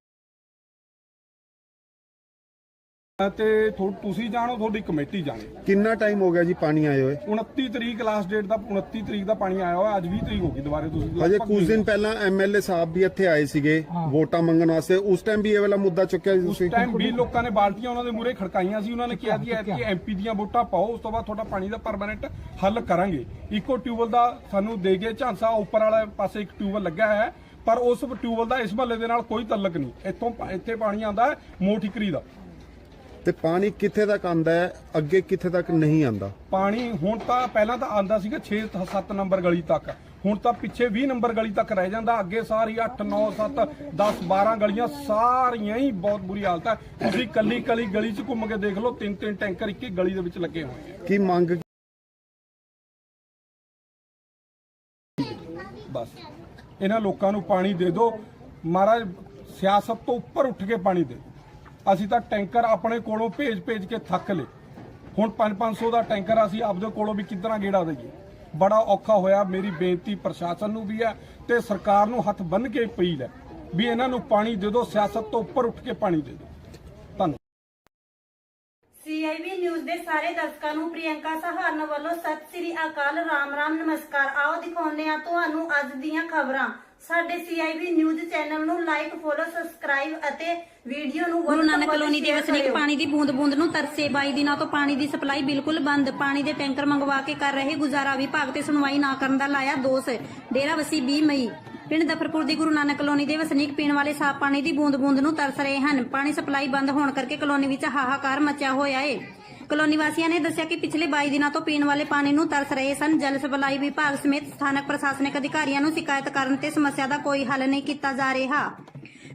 ਤੇ ਤੁਸੀਂ ਜਾਣੋ ਤੁਹਾਡੀ ਕਮੇਟੀ ਜਾਣੇ। ਕਿੰਨਾ ਟਾਈਮ ਹੋ ਗਿਆ ਜੀ ਪਾਣੀ ਆਏ ਹੋਏ? 29 ਤਰੀਕ ਲਾਸਟ ਡੇਟ ਦਾ 29 ਤਰੀਕ ਦਾ ਪਾਣੀ ਆਇਆ ਹੋਇਆ ਅੱਜ 20 ਤਰੀਕ ਹੋ ਗਈ ਦੁਬਾਰੇ ਤੁਸੀਂ ਅਜੇ ਕੁਝ ਦਿਨ ਪਹਿਲਾਂ ਐਮਐਲਏ ਸਾਹਿਬ ਵੀ ਇੱਥੇ ਆਏ ਸੀਗੇ ਵੋਟਾਂ ਮੰਗਣ ਵਾਸਤੇ। ਉਸ ਟਾਈਮ ਵੀ ਇਹ ਵਾਲਾ ਮੁੱਦਾ ਚੁੱਕਿਆ ਸੀ ਉਸ ਟਾਈਮ ਵੀ ਲੋਕਾਂ ਨੇ ਬਾਲਟੀਆਂ ਉਹਨਾਂ ਦੇ ਮੂਰੇ ਖੜਕਾਈਆਂ ਸੀ ਉਹਨਾਂ ਨੇ ਕਿਹਾ ਕਿ ਐਤਕੀ ਐਮਪੀ ਦੀਆਂ ਵੋਟਾਂ ਪਾਓ ਉਸ ਤੋਂ ਬਾਅਦ ਤੁਹਾਡਾ ਪਾਣੀ ਦਾ ਪਰਮਾਨੈਂਟ ਹੱਲ ਕਰਾਂਗੇ। ਇਕੋ ਟਿਊਬਲ ਦਾ ਸਾਨੂੰ ਦੇ ਗਏ ਝਾਂਸਾ ਉੱਪਰ ਵਾਲੇ ਪਾਸੇ ਇੱਕ ਟਿਊਬਲ ਲੱਗਾ ਹੈ ਪਰ ਉਸ ਟਿਊਬਲ ਦਾ ਇਸ ਮਹੱਲੇ ਦੇ ਨਾਲ ਕੋਈ ਤਾਲੁਕ ਨਹੀਂ। ਇੱਥੋਂ ਇੱਥੇ ਪਾਣੀ ਆਉਂਦਾ ਹੈ ਮੋਠਿਕਰੀ ਦਾ। ਤੇ ਪਾਣੀ ਕਿੱਥੇ ਤੱਕ ਆਂਦਾ ਹੈ? ਅੱਗੇ ਕਿੱਥੇ ਤੱਕ ਨਹੀਂ ਆਂਦਾ? ਪਾਣੀ ਹੁਣ ਤਾਂ ਪਹਿਲਾਂ ਤਾਂ ਆਂਦਾ ਸੀਗਾ 6 7 ਨੰਬਰ ਗਲੀ ਤੱਕ। ਹੁਣ ਤਾਂ ਪਿੱਛੇ 20 ਨੰਬਰ ਗਲੀ ਤੱਕ ਰਹਿ ਜਾਂਦਾ। ਅੱਗੇ ਸਾਰੀ 8 9 7 10 12 ਗਲੀਆਂ ਸਾਰੀਆਂ ਹੀ ਬਹੁਤ ਬੁਰੀ ਹਾਲਤ ਹੈ। ਤੁਸੀਂ ਕੱਲੀ ਕੱਲੀ ਗਲੀ 'ਚ ਘੁੰਮ ਕੇ ਦੇਖ ਲਓ ਤਿੰਨ ਤਿੰਨ ਟੈਂਕਰ ਇੱਕ ਇੱਕ ਗਲੀ ਦੇ ਵਿੱਚ ਲੱਗੇ ਹੋਏ ਆ ਕੀ ਮੰਗ ਬਸ। ਇਹਨਾਂ ਲੋਕਾਂ ਨੂੰ ਪਾਣੀ ਦੇ ਦਿਓ। ਮਹਾਰਾਜ ਸਿਆਸਤ ਤੋਂ ਉੱਪਰ ਉੱਠ ਕੇ ਪਾਣੀ ਦੇ ਅਸੀਂ ਤਾਂ ਟੈਂਕਰ ਆਪਣੇ ਕੋਲੋਂ ਭੇਜ ਭੇਜ ਕੇ ਥੱਕ ਲਏ। ਹੁਣ 5-500 ਦਾ ਟੈਂਕਰ ਅਸੀਂ ਆਪਦੇ ਕੋਲੋਂ ਵੀ ਕਿੱਦਾਂ ਗੇੜਾ ਦਈਏ? ਬੜਾ ਔਖਾ ਹੋਇਆ, ਮੇਰੀ ਬੇਨਤੀ ਪ੍ਰਸ਼ਾਸਨ ਨੂੰ ਵੀ ਹੈ ਤੇ ਸਰਕਾਰ ਨੂੰ ਹੱਥ ਬੰਨ ਕੇ ਅਪੀਲ ਹੈ ਵੀ ਇਹਨਾਂ ਨੂੰ ਪਾਣੀ ਦੇ ਦਿਓ, ਸਿਆਸਤ ਤੋਂ ਉੱਪਰ ਉੱਠ ਕੇ ਪਾਣੀ ਦੇ ਦਿਓ। ਧੰਨਵਾਦ। ਸੀਆਈਬੀ ਨਿਊਜ਼ ਦੇ ਸਾਰੇ ਦਰਸ਼ਕਾਂ ਨੂੰ ਪ੍ਰਿਯੰਕਾ ਸਹਾਰਨ ਵੱਲੋਂ ਸਤਿ ਸ੍ਰੀ ਅਕਾਲ, ਰਾਮ ਰਾਮ, ਨਮਸਕਾਰ। ਆਓ ਦਿਖਾਉਂਦੇ ਆ ਤੁਹਾਨੂੰ ਅੱਜ ਦੀਆਂ ਖਬਰਾਂ। ਸਾਡੇ ਸੀਆਈਬੀ ਨਿਊਜ਼ ਚੈਨਲ ਨੂੰ ਲਾਈਕ ਫੋਲੋ ਸਬਸਕ੍ਰਾਈਬ ਅਤੇ ਵੀਡੀਓ ਨੂੰ ਗੁਰੂ ਨਾਨਕ ਕਲੋਨੀ ਦੇ ਵਸਨੀਕ। ਪਾਣੀ ਦੀ ਬੂੰਦ-ਬੂੰਦ ਨੂੰ ਤਰਸੇ 22 ਦਿਨਾਂ ਤੋਂ ਪਾਣੀ ਦੀ ਸਪਲਾਈ ਬਿਲਕੁਲ ਬੰਦ। ਪਾਣੀ ਦੇ ਟੈਂਕਰ ਮੰਗਵਾ ਕੇ ਕਰ ਰਹੇ ਗੁਜ਼ਾਰਾ। ਵਿਭਾਗ ਤੇ ਸੁਣਵਾਈ ਨਾ ਕਰਨ ਦਾ ਲਾਇਆ ਦੋਸ਼। ਡੇਰਾ ਵਸੀ 20 ਮਈ। ਪਿੰਡ ਦਫਰਪੁਰ ਦੀ ਗੁਰੂ ਨਾਨਕ ਕਲੋਨੀ ਦੇ ਵਸਨੀਕ ਪੀਣ ਵਾਲੇ ਸਾਫ਼ ਪਾਣੀ ਦੀ ਬੂੰਦ-ਬੂੰਦ ਨੂੰ ਤਰਸ ਰਹੇ ਹਨ। ਪਾਣੀ ਸਪਲਾਈ ਬੰਦ ਹੋਣ ਕਰਕੇ ਕਲੋਨੀ ਵਿੱਚ ਹਾਹਾਕਾਰ ਮਚਿਆ ਹੋਇਆ ਏ। ਕਲੋਨੀ ਵਾਸੀਆਂ ਨੇ ਦੱਸਿਆ ਕਿ ਪਿਛਲੇ 22 ਦਿਨਾਂ ਤੋਂ ਪੀਣ ਵਾਲੇ ਪਾਣੀ ਨੂੰ ਤਰਸ ਰਹੇ ਸਨ। ਜਲ ਸਪਲਾਈ ਵਿਭਾਗ ਸਮੇਤ ਸਥਾਨਕ ਪ੍ਰਸ਼ਾਸਨਿਕ ਅਧਿਕਾਰੀਆਂ ਨੂੰ ਸ਼ਿਕਾਇਤ ਕਰਨ ਤੇ ਸਮੱਸਿਆ ਦਾ ਕੋਈ ਹੱਲ ਨਹੀਂ ਕੀਤਾ ਜਾ ਰਿਹਾ।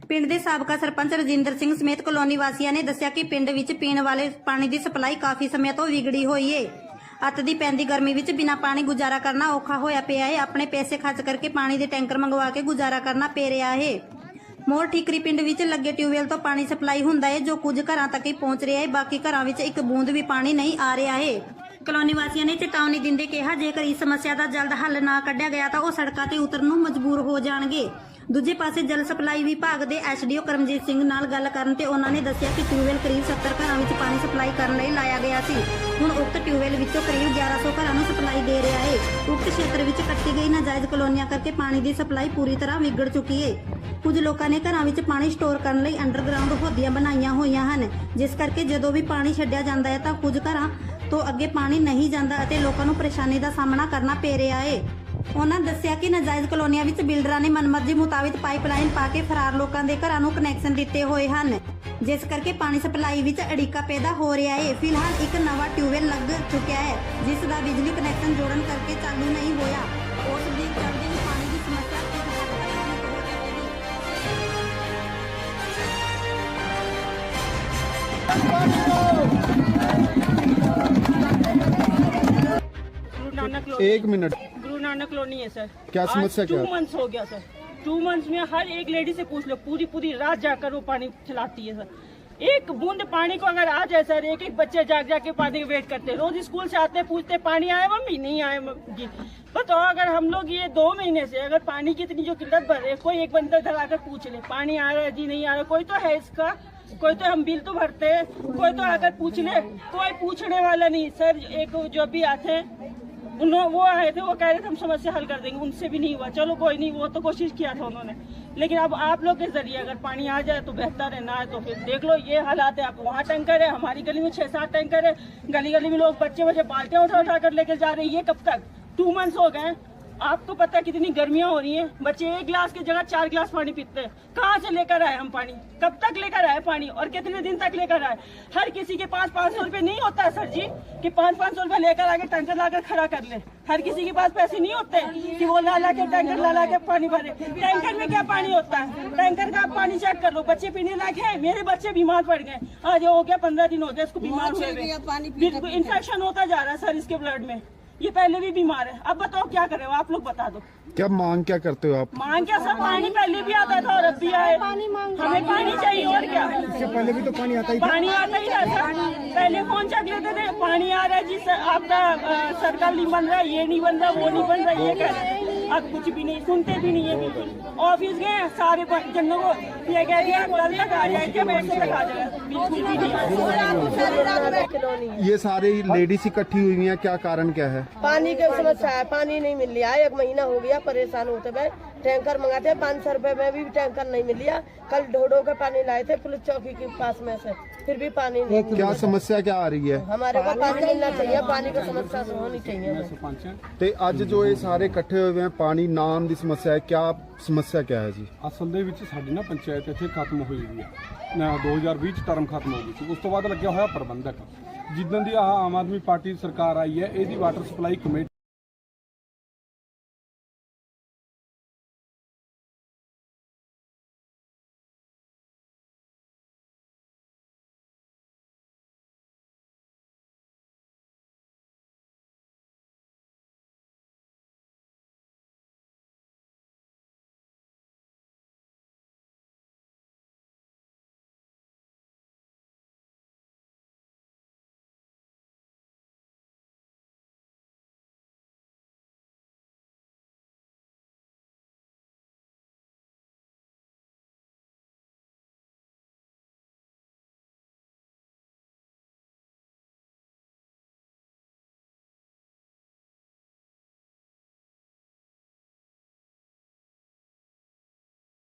ਪਿੰਡ ਦੇ ਸਾਬਕਾ ਸਰਪੰਚ ਰਜਿੰਦਰ ਸਿੰਘ ਸਮੇਤ ਕਲੋਨੀ ਵਾਸੀਆਂ ਨੇ ਦੱਸਿਆ ਕਿ ਪਿੰਡ ਵਿੱਚ ਪੀਣ ਵਾਲੇ ਪਾਣੀ ਦੀ ਸਪਲਾਈ ਕਾਫੀ ਸਮੇਂ ਤੋਂ ਵਿਗੜੀ ਹੋਈ ਏ। ਅੱਤ ਦੀ ਪੈਂਦੀ ਗਰਮੀ ਵਿੱਚ ਬਿਨਾਂ ਪਾਣੀ ਗੁਜ਼ਾਰਾ ਕਰਨਾ ਔਖਾ ਹੋਇਆ ਪਿਆ ਏ। ਆਪਣੇ ਪੈਸੇ ਖਰਚ ਕਰਕੇ ਪਾਣੀ ਦੇ ਟੈਂਕਰ ਮੰਗਵਾ ਕੇ ਗੁਜ਼ਾਰਾ ਕਰਨਾ ਪੈ ਰਿਹਾ ਏ। ਮੋਰ ਠੀਕਰੀ ਪਿੰਡ ਵਿੱਚ ਲੱਗੇ ਟਿਊਬਵੈਲ ਤੋਂ ਪਾਣੀ ਸਪਲਾਈ ਹੁੰਦਾ ਹੈ ਜੋ ਕੁਝ ਘਰਾਂ ਤੱਕ ਹੀ ਪਹੁੰਚ ਰਿਹਾ ਹੈ ਬਾਕੀ ਘਰਾਂ ਵਿੱਚ ਇੱਕ ਬੂੰਦ ਵੀ ਪਾਣੀ ਨਹੀਂ ਆ ਰਿਹਾ ਹੈ ਕਲੋਨੀ ਵਾਸੀਆਂ ਨੇ ਚੇਤਾਵਨੀ ਦਿੰਦੇ ਕਿਹਾ, ਜੇਕਰ ਇਸ ਸਮੱਸਿਆ ਦਾ ਜਲਦ ਹੱਲ ਨਾ ਕੱਢਿਆ ਗਿਆ ਤਾਂ ਉਹ ਸੜਕਾਂ ਤੇ ਉਤਰਨ ਨੂੰ ਮਜਬੂਰ ਹੋ ਜਾਣਗੇ। ਦੂਜੇ ਪਾਸੇ ਜਲ ਸਪਲਾਈ ਵਿਭਾਗ ਦੇ ਐਸਡੀਓ ਕਰਮਜੀਤ ਸਿੰਘ ਨਾਲ ਗੱਲ ਕਰਨ ਤੇ ਉਹਨਾਂ ਨੇ ਦੱਸਿਆ ਕਿ ਟਿਊਬਵੈਲ ਕਰੀਬ 70 ਘਰਾਂ ਵਿੱਚ ਪਾਣੀ ਸਪਲਾਈ ਕਰਨ ਲਈ ਲਾਇਆ ਗਿਆ ਸੀ। ਹੁਣ ਉਕਤ ਟਿਊਬਵੈਲ ਵਿੱਚੋਂ ਕਰੀਬ 1100 ਘਰਾਂ ਨੂੰ ਸਪਲਾਈ ਦੇ ਰਿਹਾ ਹੈ। ਉਕਤ ਖੇਤਰ ਵਿੱਚ ਕੱਟੀ ਗਈ ਨਾਜਾਇਜ਼ ਕਲੋਨੀਆਂ ਕਰਕੇ ਪਾਣੀ ਦੀ ਸਪਲਾਈ ਪੂਰੀ ਤਰ੍ਹਾਂ ਵਿਗੜ ਚੁੱਕੀ ਹੈ। ਕੁਝ ਲੋਕਾਂ ਨੇ ਘਰਾਂ ਵਿੱਚ ਪਾਣੀ ਸਟੋਰ ਕਰਨ ਲਈ ਅੰਡਰਗਰਾਉਂਡ ਹੋਦੀਆਂ ਬਣਾਈਆਂ ਹੋਈਆਂ ਹਨ। ਜਿਸ ਕਰਕੇ ਜਦੋਂ ਵੀ ਪਾਣੀ ਛੱਡਿਆ ਜਾਂਦਾ ਹੈ ਤਾਂ ਕੁਝ ਘਰਾਂ ਤੋਂ ਅੱਗੇ ਪਾਣੀ ਨਹੀਂ ਜਾਂਦਾ ਅਤੇ ਲੋਕਾਂ ਨੂੰ ਪਰੇਸ਼ਾਨੀ ਦਾ ਸਾਹਮਣਾ ਕਰਨਾ ਪੈ ਰਿਹਾ ਹੈ ਉਹਨਾਂ ਦੱਸਿਆ ਕਿ ਨਾਜਾਇਜ਼ ਕਲੋਨੀਆਂ ਵਿੱਚ ਬਿਲਡਰਾਂ ਨੇ ਮਨਮਰਜ਼ੀ ਮੁਤਾਬਿਕ ਪਾਈਪਲਾਈਨ ਪਾ ਕੇ ਫਰਾਰ ਲੋਕਾਂ ਦੇ ਘਰਾਂ ਨੂੰ ਕਨੈਕਸ਼ਨ ਦਿੱਤੇ ਹੋਏ ਹਨ। ਜਿਸ ਕਰਕੇ ਪਾਣੀ ਸਪਲਾਈ ਵਿੱਚ ਅੜਿੱਕਾ ਪੈਦਾ ਹੋ ਰਿਹਾ ਹੈ ਫਿਲਹਾਲ ਇੱਕ ਨਵਾਂ ਟਿਊਬਵੈਲ ਲੱਗ ਚੁੱਕਿਆ ਹੈ, ਜਿਸ ਦਾ ਬਿਜਲੀ ਕਨੈਕਸ਼ਨ ਜੋੜਨ ਕਰਕੇ ਚਾਲੂ ਨਹੀਂ ਹੋਇਆ। ਉਸ ਦੀ ਜਲਦੀ ਹੀ ਪਾਣੀ ਦੀ ਸਮੱਸਿਆ ਕੁਝ ਹੱਦ ਤੱਕ नानक कॉलोनी एक मिनट। गुरु नानक कॉलोनी है सर। क्या समस्या क्या? टू? मंथ्स हो गया सर। टू मंथ्स में हर एक लेडी से पूछ लो पूरी पूरी रात जाकर वो पानी चलाती है सर। एक बूंद पानी को अगर आ जाए सर एक एक बच्चे जाग जाग के पानी वेट करते हैं। रोज स्कूल से आते पूछते पानी आया मम्मी? नहीं आया मम्मी। बताओ अगर हम लोग ये दो महीने से अगर पानी की इतनी जो किल्लत बढ़ रही है कोई एक बंदा इधर आकर पूछ ले पानी आ रहा है जी नहीं आ रहा कोई तो है इसका? कोई तो हम बिल तो भरते हैं कोई तो आकर पूछ ले कोई पूछने वाला नहीं। सर एक जो भी आते हैं उन्होंने वो आए थे, वो कह रहे थे, हम समस्या हल कर देंगे। उनसे भी नहीं हुआ। चलो, कोई नहीं, वो तो कोशिश किया था उन्होंने। लेकिन अब आप लोग के ज़रिए अगर पानी आ जाए तो बेहतर है, ना आए तो फिर देख लो, ये हालात है। आप वहाँ टैंकर है, हमारी गली में छः सात टैंकर है। गली गली में लोग बच्चे बच्चे बाल्टियाँ उठा उठा कर लेकर जा रहे हैं। ये कब तक? टू मंथ्स हो गए। आपको पता है कितनी गर्मियाँ हो रही हैं। बच्चे एक गिलास की जगह चार गिलास पानी पीते हैं। कहाँ से लेकर आए हम पानी? कब तक लेकर आए पानी? और कितने दिन तक लेकर आए? हर किसी के पास पाँच सौ रुपये नहीं होता है सर जी कि पाँच पाँच सौ रुपये लेकर आके टैंकर लाकर खड़ा कर ले। हर किसी के पास पैसे नहीं होते कि वो ला ला के टैंकर ला ला के पानी भरे। टैंकर में क्या पानी होता है? टैंकर का आप पानी चेक कर लो। बच्चे पीने लायक है? मेरे बच्चे बीमार पड़ गए। आज हो गया पंद्रह दिन हो गया इसको बीमार हुए हुए। इन्फेक्शन होता जा रहा है सर इसके ब्लड में। ये पहले भी बीमार है। अब बताओ क्या करें आप लोग बता दो। क्या मांग क्या करते हो आप? मांग क्या? सब पानी पहले भी आता था और अब भी आए हमें पानी चाहिए और क्या? इससे पहले भी तो पानी आता ही पानी आता ही था सर। पहले फ़ोन चेक लेते थे पानी आ रहा है जी सर आपका सरकार सर्कल नहीं बन रहा है ये नहीं बन रहा वो नहीं बन रहा ये कह रहे हैं। अब कुछ भी नहीं सुनते भी नहीं है बिल्कुल। ऑफ़िस गए सारे जनों को ये कह दिया कल तक आ जाएँगे पैसे तक आ जाएगा बिल्कुल भी नहीं। है ये सारे लेडीज़ इकट्ठी हुई है क्या कारण क्या है? पानी की समस्या है पानी नहीं मिल रहा है एक महीना हो गया परेशान होते हुए। टैंकर मंगाते हैं पाँच सौ रुपए में भी टैंकर नहीं मिल रहा कल ढोडो के पानी लाए थे पुलिस चौकी के पास में से फिर भी पानी नहीं मिल क्या रहा। समस्या क्या आ रही है हमारे को पानी मिलना चाहिए पानी की समस्या से होनी चाहिए हमें। ਸਰਪੰਚ ਹੈ ਤੇ ਅੱਜ ਜੋ ਇਹ ਸਾਰੇ ਇਕੱਠੇ ਹੋਏ ਹੋਏ हैं ਪਾਣੀ ਨਾਮ ਦੀ ਸਮੱਸਿਆ ਹੈ क्या ਸਮੱਸਿਆ क्या है जी ਅਸਲ ਦੇ ਵਿੱਚ ਸਾਡੀ ਨਾ ਪੰਚਾਇਤ ਇੱਥੇ ਖਤਮ ਹੋਈ ਵੀ ਆ ਨਾ 2020 ਚ ਟਰਮ ਖਤਮ ਹੋ ਗਈ ਸੀ ਉਸ ਤੋਂ ਬਾਅਦ ਲੱਗਿਆ ਹੋਇਆ ਪ੍ਰਬੰਧਕ ਜਿੱਦਣ ਦੀ ਆਹ ਆਮ ਆਦਮੀ ਪਾਰਟੀ ਸਰਕਾਰ ਆਈ ਹੈ ਇਹਦੀ water supply committee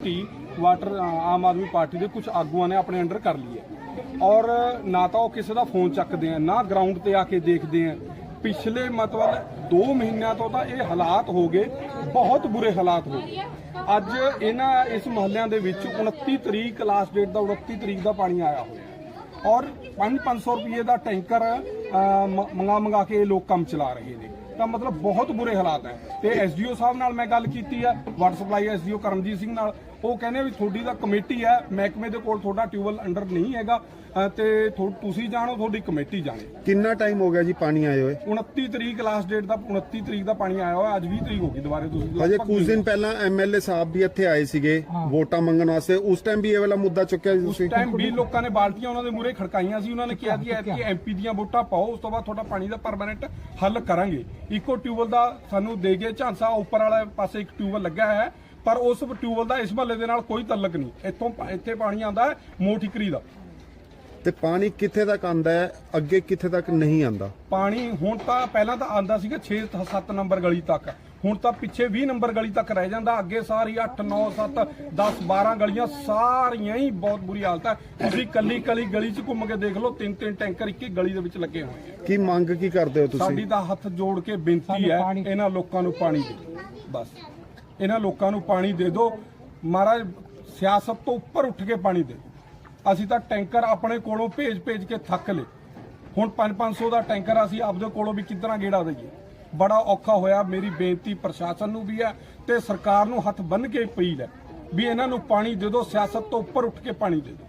T water Aam Aadmi party ਦੇ ਕੁਝ ਆਗੂਆਂ ਨੇ ਆਪਣੇ ਅੰਡਰ ਕਰ ਲਈ ਹੈ। ਔਰ ਨਾ ਤਾਂ ਉਹ ਕਿਸੇ ਦਾ ਫੋਨ ਚੱਕਦੇ ਆ ਨਾ ਗਰਾਊਂਡ ਤੇ ਆ ਕੇ ਦੇਖਦੇ ਆ। ਪਿਛਲੇ ਮਤਲਬ 2 ਮਹੀਨਿਆਂ ਤੋਂ ਤਾਂ ਇਹ ਹਾਲਾਤ ਹੋ ਗਏ ਬਹੁਤ ਬੁਰੇ ਹਾਲਾਤ ਹੋ ਗਏ। ਅੱਜ ਇਹਨਾਂ ਇਸ ਮਹੱਲਿਆਂ ਦੇ ਵਿੱਚ 29 ਤਰੀਕ ਲਾਸਟ ਡੇਟ ਦਾ 29 ਤਰੀਕ ਦਾ ਪਾਣੀ ਆਇਆ ਹੋਇਆ ਔਰ 5-500 ਰੁਪਏ ਦਾ ਟੈਂਕਰ ਅ, ਮ- ਮੰਗਾ ਮੰਗਾ ਕੇ ਇਹ ਲੋਕ ਕੰਮ ਚਲਾ ਰਹੇ ਨੇ। ਤਾਂ ਮਤਲਬ ਬਹੁਤ ਬੁਰੇ ਹਾਲਾਤ ਹੈ। ਤੇ ਐਸਡੀਓ ਸਾਹਿਬ ਨਾਲ ਮੈਂ ਗੱਲ ਕੀਤੀ ਹੈ water supply SDO Karamjit Singh ਨਾਲ। ਉਹ ਕਹਿੰਦੇ ਵੀ ਤੁਹਾਡੀ ਤਾਂ ਕਮੇਟੀ ਹੈ ਮਹਿਕਮੇ ਦੇ ਕੋਲ ਤੁਹਾਡਾ ਟਿਊਬਲ ਅੰਡਰ ਨਹੀਂ ਹੈਗਾ ਤੇ ਤੁਸੀਂ ਜਾਣੋ ਤੁਹਾਡੀ ਕਮੇਟੀ ਜਾਣੇ। ਕਿੰਨਾ ਟਾਈਮ ਹੋ ਗਿਆ ਜੀ ਪਾਣੀ ਆਏ ਹੋਏ? 29 ਤਰੀਕ ਲਾਸਟ ਡੇਟ ਦਾ 29 ਤਰੀਕ ਦਾ ਪਾਣੀ ਆਇਆ ਹੋਇਆ ਅੱਜ 20 ਤਰੀਕ ਹੋ ਗਈ ਦੁਬਾਰੇ ਤੁਸੀਂ ਹਜੇ ਕੁਝ ਦਿਨ ਪਹਿਲਾਂ ਐਮਐਲਏ ਸਾਹਿਬ ਵੀ ਇੱਥੇ ਆਏ ਸੀਗੇ ਵੋਟਾਂ ਮੰਗਣ ਵਾਸਤੇ। ਉਸ ਟਾਈਮ ਵੀ ਇਹ ਵਾਲਾ ਮੁੱਦਾ ਚੁੱਕਿਆ ਸੀ ਉਸ ਟਾਈਮ 20 ਲੋਕਾਂ ਨੇ ਬਾਲਟੀਆਂ ਉਹਨਾਂ ਦੇ ਮੂਰੇ ਖੜਕਾਈਆਂ ਸੀ ਉਹਨਾਂ ਨੇ ਕਿਹਾ ਕਿ ਐਤਕੀ ਐਮਪੀ ਦੀਆਂ ਵੋਟਾਂ ਪਾਓ ਉਸ ਤੋਂ ਬਾਅਦ ਤੁਹਾਡਾ ਪਾਣੀ ਦਾ ਪਰਮਾਨੈਂਟ ਹੱਲ ਕਰਾਂਗੇ। ਇੱਕੋ ਟਿਊਬਲ ਦਾ ਸਾਨੂੰ ਦੇ ਗਏ ਝਾਂਸਾ ਉੱਪਰ ਵਾਲੇ ਪਾਸੇ ਇੱਕ ਟਿਊਬਲ ਲੱਗਾ ਹੈ। ਪਰ ਉਸ ਟਿਊਬਲ ਦਾ ਇਸ ਮਹੱਲੇ ਦੇ ਨਾਲ ਕੋਈ ਤਾਲੁਕ ਨਹੀਂ। ਇੱਥੋਂ ਇੱਥੇ ਪਾਣੀ ਆਉਂਦਾ ਹੈ ਮੋਹ ਠਿਕਰੀ ਦਾ। ਤੇ ਪਾਣੀ ਕਿੱਥੇ ਤੱਕ ਆਂਦਾ ਹੈ? ਅੱਗੇ ਕਿੱਥੇ ਤੱਕ ਨਹੀਂ ਆਂਦਾ ਪਾਣੀ ਹੁਣ ਤਾਂ ਪਹਿਲਾਂ ਤਾਂ ਆਂਦਾ ਸੀਗਾ 6 7 ਨੰਬਰ ਗਲੀ ਤੱਕ। ਹੁਣ ਤਾਂ ਪਿੱਛੇ 20 ਨੰਬਰ ਗਲੀ ਤੱਕ ਰਹਿ ਜਾਂਦਾ। ਅੱਗੇ ਸਾਰੀ 8 9 7 10 12 ਗਲੀਆਂ ਸਾਰੀਆਂ ਹੀ ਬਹੁਤ ਬੁਰੀ ਹਾਲਤ ਹੈ। ਤੁਸੀਂ ਕੱਲੀ ਕੱਲੀ ਗਲੀ 'ਚ ਘੁੰਮ ਕੇ ਦੇਖ ਲਓ ਤਿੰਨ ਤਿੰਨ ਟੈਂਕਰ ਇੱਕ ਇੱਕ ਗਲੀ ਦੇ ਵਿੱਚ ਲੱਗੇ ਹੋਏ ਆ। ਕੀ ਮੰਗ ਕੀ ਕਰਦੇ ਹੋ ਸਾਡੀ ਤੁਸੀਂ ਤਾਂ ਹੱਥ ਜੋੜ ਕੇ ਬੇਨਤੀ ਹੈ ਇਹਨਾਂ ਲੋਕਾਂ ਨੂੰ ਪਾਣੀ ਦਿਓ ਬਸ। ਇਹਨਾਂ ਲੋਕਾਂ ਨੂੰ ਪਾਣੀ ਦੇ ਦਿਓ। ਮਹਾਰਾਜ, ਸਿਆਸਤ ਤੋਂ ਉੱਪਰ ਉੱਠ ਕੇ ਪਾਣੀ ਦੇ ਦਿਓ। ਅਸੀਂ ਤਾਂ ਟੈਂਕਰ ਆਪਣੇ ਕੋਲੋਂ ਭੇਜ ਭੇਜ ਕੇ ਥੱਕ ਲਏ। ਹੁਣ 5-500 ਦਾ ਟੈਂਕਰ ਅਸੀਂ ਆਪਦੇ ਕੋਲੋਂ ਵੀ ਕਿੱਦਾਂ ਗੇੜਾ ਦਈਏ? ਬੜਾ ਔਖਾ ਹੋਇਆ। ਮੇਰੀ ਬੇਨਤੀ ਪ੍ਰਸ਼ਾਸਨ ਨੂੰ ਵੀ ਹੈ ਤੇ ਸਰਕਾਰ ਨੂੰ ਹੱਥ ਬੰਨ ਕੇ ਅਪੀਲ ਹੈ ਵੀ ਇਹਨਾਂ ਨੂੰ ਪਾਣੀ ਦੇ ਦਿਓ, ਸਿਆਸਤ ਤੋਂ ਉੱਪਰ ਉੱਠ ਕੇ ਪਾਣੀ ਦੇ ਦਿਓ।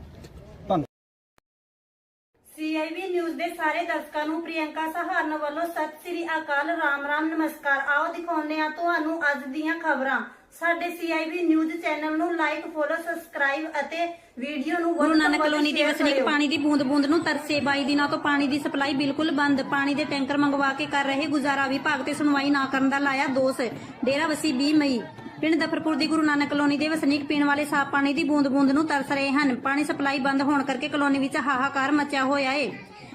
ਨਿਊਜ਼ ਦੇ ਸਾਰੇ ਦਰਸ਼ਕਾਂ ਨੂੰ ਪ੍ਰਿਯੰਕਾ ਸਹਾਰਨ ਵੱਲੋਂ ਸਤਿ ਸ੍ਰੀ ਅਕਾਲ ਰਾਮ ਰਾਮ ਨਮਸਕਾਰ। ਆਓ ਦਿਖਾਉਂਦੇ ਆ ਤੁਹਾਨੂੰ ਅੱਜ ਦੀਆਂ ਖਬਰਾਂ। ਸਾਡੇ ਸੀਆਈਬੀ ਨਿਊਜ਼ ਚੈਨਲ ਨੂੰ ਲਾਈਕ ਫੋਲੋ ਸਬਸਕ੍ਰਾਈਬ ਅਤੇ ਵੀਡੀਓ ਨੂੰ ਗੁਰੂ ਨਾਨਕ ਕਲੋਨੀ ਦੇ ਵਸਨੀਕ। ਪਾਣੀ ਦੀ ਬੂੰਦ-ਬੂੰਦ ਨੂੰ ਤਰਸੇ। 22 ਦਿਨਾਂ ਤੋਂ ਪਾਣੀ ਦੀ ਸਪਲਾਈ ਬਿਲਕੁਲ ਬੰਦ। ਪਾਣੀ ਦੇ ਟੈਂਕਰ ਮੰਗਵਾ ਕੇ ਕਰ ਰਹੇ ਗੁਜ਼ਾਰਾ। ਵਿਭਾਗ ਤੇ ਸੁਣਵਾਈ ਨਾ ਕਰਨ ਦਾ ਲਾਇਆ ਦੋਸ਼। ਡੇਰਾ ਵਸੀ 20 ਮਈ। ਪਿੰਡ ਦਫਰਪੁਰ ਦੀ ਗੁਰੂ ਨਾਨਕ ਕਲੋਨੀ ਦੇ ਵਸਨੀਕ ਪੀਣ ਵਾਲੇ ਸਾਫ਼ ਪਾਣੀ ਦੀ ਬੂੰਦ-ਬੂੰਦ ਨੂੰ ਤਰਸ ਰਹੇ ਹਨ। ਪਾਣੀ ਸਪਲਾਈ ਬੰਦ ਹੋਣ ਕਰਕੇ ਕਲੋਨੀ ਵਿੱਚ ਹਾਹਾਕਾਰ ਮਚਿਆ ਹੋਇਆ ਏ।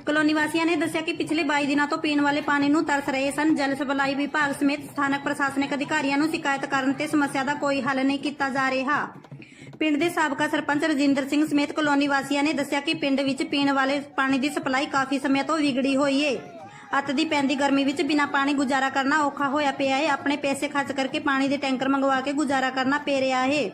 ਕਲੋਨੀ ਵਾਸੀਆਂ ਨੇ ਦੱਸਿਆ ਕਿ ਪਿਛਲੇ 22 ਦਿਨਾਂ ਤੋਂ ਪੀਣ ਵਾਲੇ ਪਾਣੀ ਨੂੰ ਤਰਸ ਰਹੇ ਸਨ। ਜਲ ਸਪਲਾਈ ਵਿਭਾਗ ਸਮੇਤ ਸਥਾਨਕ ਪ੍ਰਸ਼ਾਸਨਿਕ ਅਧਿਕਾਰੀਆਂ ਨੂੰ ਸ਼ਿਕਾਇਤ ਕਰਨ ਤੇ ਸਮੱਸਿਆ ਦਾ ਕੋਈ ਹੱਲ ਨਹੀਂ ਕੀਤਾ ਜਾ ਰਿਹਾ। ਪਿੰਡ ਦੇ ਸਾਬਕਾ ਸਰਪੰਚ ਰਜਿੰਦਰ ਸਿੰਘ ਸਮੇਤ ਕਲੋਨੀ ਵਾਸੀਆਂ ਨੇ ਦੱਸਿਆ ਕਿ ਪਿੰਡ ਵਿੱਚ ਪੀਣ ਵਾਲੇ ਪਾਣੀ ਦੀ ਸਪਲਾਈ ਕਾਫੀ ਸਮੇਂ ਤੋਂ ਵਿਗੜੀ ਹੋਈ ਏ। ਅੱਤ ਦੀ ਪੈਂਦੀ ਗਰਮੀ ਵਿੱਚ ਬਿਨਾਂ ਪਾਣੀ ਗੁਜ਼ਾਰਾ ਕਰਨਾ ਔਖਾ ਹੋਇਆ ਪਿਆ ਏ। ਆਪਣੇ ਪੈਸੇ ਖਰਚ ਕਰਕੇ ਪਾਣੀ ਦੇ ਟੈਂਕਰ ਮੰਗਵਾ ਕੇ ਗੁਜ਼ਾਰਾ ਕਰਨਾ ਪੈ ਰਿਹਾ ਏ।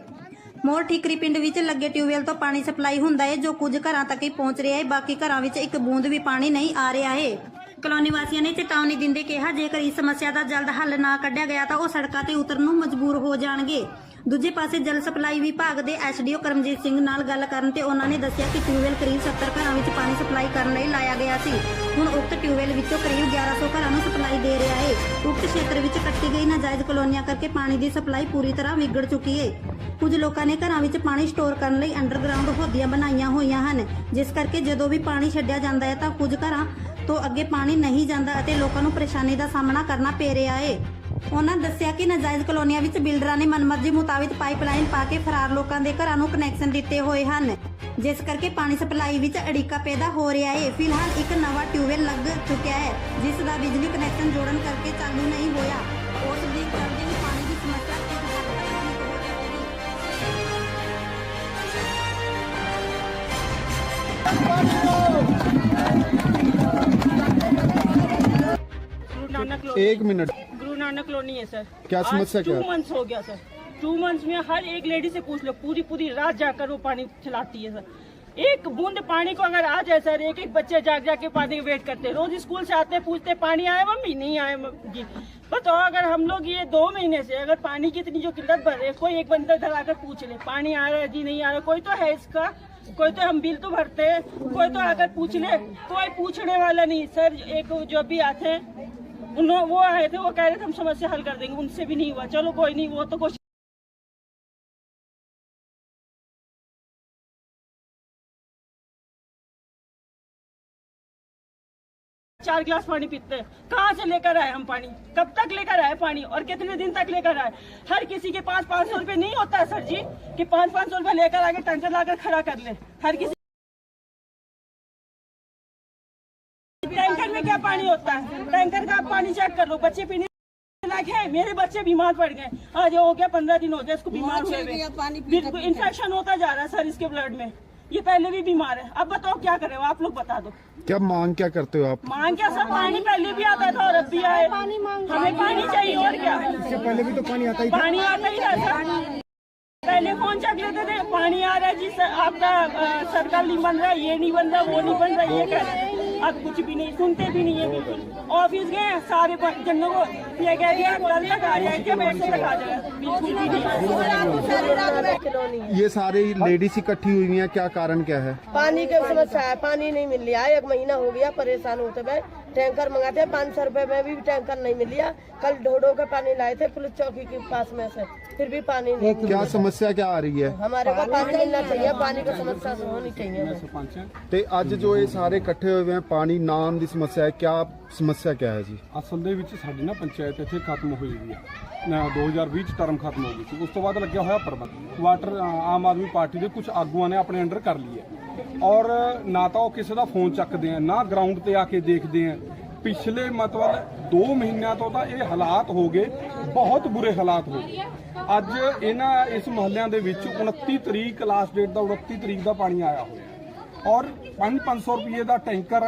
ਮੋਰ ਠੀਕਰੀ ਪਿੰਡ ਵਿੱਚ ਲੱਗੇ ਟਿਊਬਵੈਲ ਤੋਂ ਪਾਣੀ ਸਪਲਾਈ ਹੁੰਦਾ ਹੈ ਜੋ ਕੁਝ ਘਰਾਂ ਤੱਕ ਹੀ ਪਹੁੰਚ ਰਿਹਾ ਹੈ ਬਾਕੀ ਘਰਾਂ ਵਿੱਚ ਇੱਕ ਬੂੰਦ ਵੀ ਪਾਣੀ ਨਹੀਂ ਆ ਰਿਹਾ ਹੈ ਕਲੋਨੀ ਵਾਸੀਆਂ ਨੇ ਚੇਤਾਵਨੀ ਦਿੰਦੇ ਕਿਹਾ, ਜੇਕਰ ਇਸ ਸਮੱਸਿਆ ਦਾ ਜਲਦ ਹੱਲ ਨਾ ਕੱਢਿਆ ਗਿਆ ਤਾਂ ਉਹ ਸੜਕਾਂ ਤੇ ਉਤਰਨ ਨੂੰ ਮਜਬੂਰ ਹੋ ਜਾਣਗੇ। ਦੂਜੇ ਪਾਸੇ ਜਲ ਸਪਲਾਈ ਵਿਭਾਗ ਦੇ ਐਸਡੀਓ ਕਰਮਜੀਤ ਸਿੰਘ ਨਾਲ ਗੱਲ ਕਰਨ ਤੇ ਉਹਨਾਂ ਨੇ ਦੱਸਿਆ ਕਿ ਟਿਊਬਵੈਲ ਕਰੀਬ 70 ਘਰਾਂ ਵਿੱਚ ਪਾਣੀ ਸਪਲਾਈ ਕਰਨ ਲਈ ਲਾਇਆ ਗਿਆ ਸੀ। ਹੁਣ ਉਕਤ ਟਿਊਬਵੈਲ ਵਿੱਚੋਂ ਕਰੀਬ 1100 ਘਰਾਂ ਨੂੰ ਸਪਲਾਈ ਦੇ ਰਿਹਾ ਹੈ ਉਕਤ ਖੇਤਰ ਵਿੱਚ ਕੱਟੀ ਗਈ ਨਾਜਾਇਜ਼ ਕਲੋਨੀਆਂ ਕਰਕੇ ਪਾਣੀ ਦੀ ਸਪਲਾਈ ਪੂਰੀ ਤਰ੍ਹਾਂ ਵਿਗੜ ਚੁੱਕੀ ਹੈ ਕੁਝ ਲੋਕਾਂ ਨੇ ਘਰਾਂ ਵਿੱਚ ਪਾਣੀ ਸਟੋਰ ਕਰਨ ਲਈ ਅੰਡਰਗਰਾਉਂਡ ਹੋਦੀਆਂ ਬਣਾਈਆਂ ਹੋਈਆਂ ਹਨ। ਜਿਸ ਕਰਕੇ ਜਦੋਂ ਵੀ ਪਾਣੀ ਛੱਡਿਆ ਜਾਂਦਾ ਹੈ ਤਾਂ ਕੁਝ ਘਰਾਂ ਤੋਂ ਅੱਗੇ ਪਾਣੀ ਨਹੀਂ ਜਾਂਦਾ ਅਤੇ ਲੋਕਾਂ ਨੂੰ ਪਰੇਸ਼ਾਨੀ ਦਾ ਸਾਹਮਣਾ ਕਰਨਾ ਪੈ ਰਿਹਾ ਹੈ। ਉਹਨਾਂ ਦੱਸਿਆ ਕਿ ਨਾਜਾਇਜ਼ ਕਲੋਨੀਆਂ ਵਿੱਚ ਬਿਲਡਰਾਂ ਨੇ ਮਨਮਰਜ਼ੀ ਮੁਤਾਬਿਕ ਪਾਈਪਲਾਈਨ ਪਾ ਕੇ ਫਰਾਰ ਲੋਕਾਂ ਦੇ ਘਰਾਂ ਨੂੰ ਕਨੈਕਸ਼ਨ ਦਿੱਤੇ ਹੋਏ ਹਨ। ਜਿਸ ਕਰਕੇ ਪਾਣੀ ਸਪਲਾਈ ਵਿੱਚ ਅੜਿੱਕਾ ਪੈਦਾ ਹੋ ਰਿਹਾ ਹੈ। ਫਿਲਹਾਲ ਇੱਕ ਨਵਾਂ ਟਿਊਬਵੈਲ ਲੱਗ ਚੁੱਕਿਆ ਹੈ, ਜਿਸ ਦਾ ਬਿਜਲੀ ਕਨੈਕਸ਼ਨ ਜੋੜਨ ਕਰਕੇ ਚਾਲੂ ਨਹੀਂ ਹੋਇਆ। एक मिनट। गुरु नानक कॉलोनी है सर। क्या समस्या क्या टू? मंथ्स हो गया सर। टू मंथ्स में हर एक लेडी से पूछ लो पूरी पूरी रात जाकर वो पानी चलाती है सर। एक बूंद पानी को अगर आ जाए सर एक एक बच्चे जाग जाके पानी का वेट करते हैं। रोज स्कूल से आते हैं, पूछते पानी आया मम्मी? नहीं आया मम्मी बताओ अगर हम लोग ये दो महीने से अगर पानी की इतनी जो किल्लत रही है कोई एक बंदा इधर आकर पूछ ले पानी आ रहा है जी नहीं आ रहा कोई तो है इसका। कोई तो हम बिल तो भरते हैं, कोई तो आकर पूछ ले। कोई पूछने वाला नहीं, सर, एक जो भी आते हैं उन्होंने वो आए थे, वो कह रहे थे, हम समस्या हल कर देंगे, उनसे भी नहीं हुआ। चलो, कोई नहीं, वो तो कुछ चार गिलास पानी पीते हैं। कहाँ से लेकर आए हम पानी? कब तक लेकर आए पानी? और कितने दिन तक लेकर आए? हर किसी के पास पाँच सौ रुपये नहीं होता है सर जी कि पाँच पाँच सौ रुपये लेकर आके टैंकर लाकर खड़ा कर ले। हर किसी टैंकर में क्या पानी होता है? टैंकर का आप पानी चेक कर लो बच्चे पीने लायक है? मेरे बच्चे बीमार पड़ गए। आज हो गया पंद्रह दिन हो गए इसको बीमार हुए बिल्कुल इन्फेक्शन होता जा रहा है सर इसके ब्लड में। ये पहले भी बीमार है। अब बताओ क्या करे आप लोग बता दो। क्या मांग क्या करते हो आप? मांग क्या? सब पानी पहले भी आता था और अब भी आए। पानी मांग। हमें पानी चाहिए और क्या? इससे पहले भी तो पानी आता ही पानी आता ही था पहले फ़ोन चेक लेते थे? पानी आ रहा है जी आपका सर्कल नहीं बन रहा ये नहीं बन रहा वो नहीं बन रहा ये कह रहे हैं। अब कुछ भी नहीं सुनते भी नहीं है बिल्कुल ऑफिस गए सारे ब- जनों को ये कह दिया कल तक आ जाएंगे पैसे तक आ जाएगा बिल्कुल भी नहीं कॉलोनी है ये सारी लेडीज इकट्ठी हुई हैं क्या कारण क्या है पानी की समस्या है पानी नहीं मिल रहा है एक महीना हो गया परेशान होते हुए टैंकर मंगाते हैं पाँच सौ रुपए में भी टैंकर नहीं मिल रहा कल ढोडो के पानी लाए थे पुलिस चौकी के पास में से फिर भी पानी नहीं मिला। क्या समस्या क्या आ रही है हमारे को पानी मिलना चाहिए पानी की समस्या तो होनी चाहिए ਸਰਪੰਚ ਹੈ ਤੇ ਅੱਜ ਜੋ ਇਹ ਸਾਰੇ ਇਕੱਠੇ ਹੋਏ ਹੋਏ ਆ ਪਾਣੀ ਨਾ ਆਉਣ ਦੀ ਸਮੱਸਿਆ ਹੈ ਕਿਆ ਸਮੱਸਿਆ ਕਿਆ ਹੈ ਜੀ ਅਸਲ ਦੇ ਵਿੱਚ ਸਾਡੀ ਨਾ ਪੰਚਾਇਤ ਇੱਥੇ ਖਤਮ ਹੋਈ ਹੋਈ ਆ ਨਾ 2020 ਚ ਟਰਮ ਖਤਮ ਹੋ ਗਈ ਸੀ ਉਸ ਤੋਂ ਬਾਅਦ ਲੱਗਿਆ ਹੋਇਆ ਪ੍ਰਬੰਧ ਵਾਟਰ ਅ, ਆਮ ਆਦਮੀ ਪਾਰਟੀ ਦੇ ਕੁਝ ਆਗੂਆਂ ਨੇ ਆਪਣੇ ਅੰਡਰ ਕਰ ਲਈ ਹੈ ਔਰ ਨਾ ਤਾਂ ਉਹ ਕਿਸੇ ਦਾ ਫੋਨ ਚੱਕਦੇ ਆ ਨਾ ਗਰਾਊਂਡ ਤੇ ਆ ਕੇ ਦੇਖਦੇ ਆ ਪਿਛਲੇ ਮਤਲਬ 2 ਮਹੀਨਿਆਂ ਤੋਂ ਤਾਂ ਇਹ ਹਾਲਾਤ ਹੋ ਗਏ, ਬਹੁਤ ਬੁਰੇ ਹਾਲਾਤ ਹੋ ਗਏ। ਅੱਜ ਇਹਨਾਂ ਇਸ ਮਹੱਲਿਆਂ ਦੇ ਵਿੱਚ 29 ਤਰੀਕ ਲਾਸਟ ਡੇਟ ਦਾ 29 ਤਰੀਕ ਦਾ ਪਾਣੀ ਆਇਆ ਹੋਇਆ ਔਰ 5-500 ਰੁਪਏ ਦਾ ਟੈਂਕਰ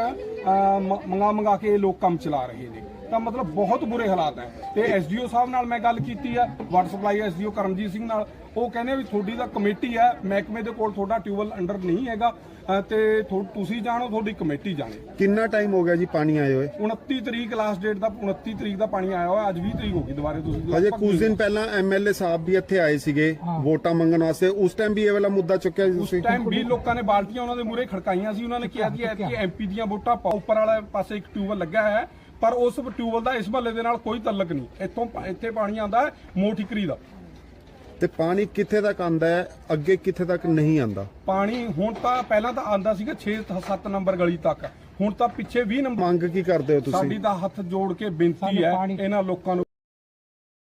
ਮੰਗਾ ਮੰਗਾ ਕੇ ਇਹ ਲੋਕ ਕੰਮ ਚਲਾ ਰਹੇ ਨੇ। ਤਾਂ ਮਤਲਬ ਬਹੁਤ ਬੁਰੇ ਹਾਲਾਤ ਹੈ। ਤੇ ਐਸਡੀਓ ਸਾਹਿਬ ਨਾਲ ਮੈਂ ਗੱਲ ਕੀਤੀ ਹੈ water supply SDO Karamjit Singh ਨਾਲ। ਉਹ ਕਹਿੰਦੇ ਵੀ ਤੁਹਾਡੀ ਤਾਂ ਕਮੇਟੀ ਹੈ ਮਹਿਕਮੇ ਦੇ ਕੋਲ ਤੁਹਾਡਾ ਟਿਊਬਲ ਅੰਡਰ ਨਹੀਂ ਹੈਗਾ। ਤੇ ਤੁਸੀਂ ਜਾਣੋ ਤੁਹਾਡੀ ਕਮੇਟੀ ਜਾਣੇ। ਕਿੰਨਾ ਟਾਈਮ ਹੋ ਗਿਆ ਜੀ ਪਾਣੀ ਆਏ ਹੋਏ? 29 ਤਰੀਕ ਲਾਸਟ ਡੇਟ ਦਾ 29 ਤਰੀਕ ਦਾ ਪਾਣੀ ਆਇਆ ਹੋਇਆ ਅੱਜ 20 ਤਰੀਕ ਹੋ ਗਈ ਦੁਬਾਰੇ ਤੁਸੀਂ ਅਜੇ ਕੁਝ ਦਿਨ ਪਹਿਲਾਂ ਐਮਐਲਏ ਸਾਹਿਬ ਵੀ ਇੱਥੇ ਆਏ ਸੀਗੇ ਵੋਟਾਂ ਮੰਗਣ ਵਾਸਤੇ। ਉਸ ਟਾਈਮ ਵੀ ਇਹ ਵਾਲਾ ਮੁੱਦਾ ਚੁੱਕਿਆ ਸੀ ਉਸ ਟਾਈਮ ਵੀ ਲੋਕਾਂ ਨੇ ਬਾਲਟੀਆਂ ਉਹਨਾਂ ਦੇ ਮੂਰੇ ਖੜਕਾਈਆਂ ਸੀ ਉਹਨਾਂ ਨੇ ਕਿਹਾ ਕਿ ਐਮਪੀ ਦੀਆਂ ਵੋਟਾਂ ਉੱਪਰ ਵਾਲੇ ਪਾਸੇ ਇੱਕ ਟਿਊਬਲ ਲੱਗਾ ਹੈ ਪਰ ਉਸ ਟਿਊਬਲ ਦਾ ਇਸ ਮਹੱਲੇ ਦੇ ਨਾਲ ਕੋਈ ਤਾਲੁਕ ਨਹੀਂ। ਇੱਥੋਂ ਇੱਥੇ ਪਾਣੀ ਆਉਂਦਾ ਹੈ ਮੋਹ ਠਿਕਰੀ ਦਾ। ਤੇ ਪਾਣੀ ਕਿੱਥੇ ਤੱਕ ਆਂਦਾ ਹੈ? ਅੱਗੇ ਕਿੱਥੇ ਤੱਕ ਨਹੀਂ ਆਂਦਾ ਪਾਣੀ ਹੁਣ ਤਾਂ ਪਹਿਲਾਂ ਤਾਂ ਆਂਦਾ ਸੀਗਾ 6-7 ਨੰਬਰ ਗਲੀ ਤੱਕ। ਹੁਣ ਤਾਂ ਪਿੱਛੇ 20 ਨੰਬਰ ਮੰਗ ਕੀ ਕਰਦੇ ਹੋ ਸਾਡੀ ਤੁਸੀਂ ਤਾਂ ਹੱਥ ਜੋੜ ਕੇ ਬੇਨਤੀ ਹੈ ਇਹਨਾਂ ਲੋਕਾਂ ਨੂੰ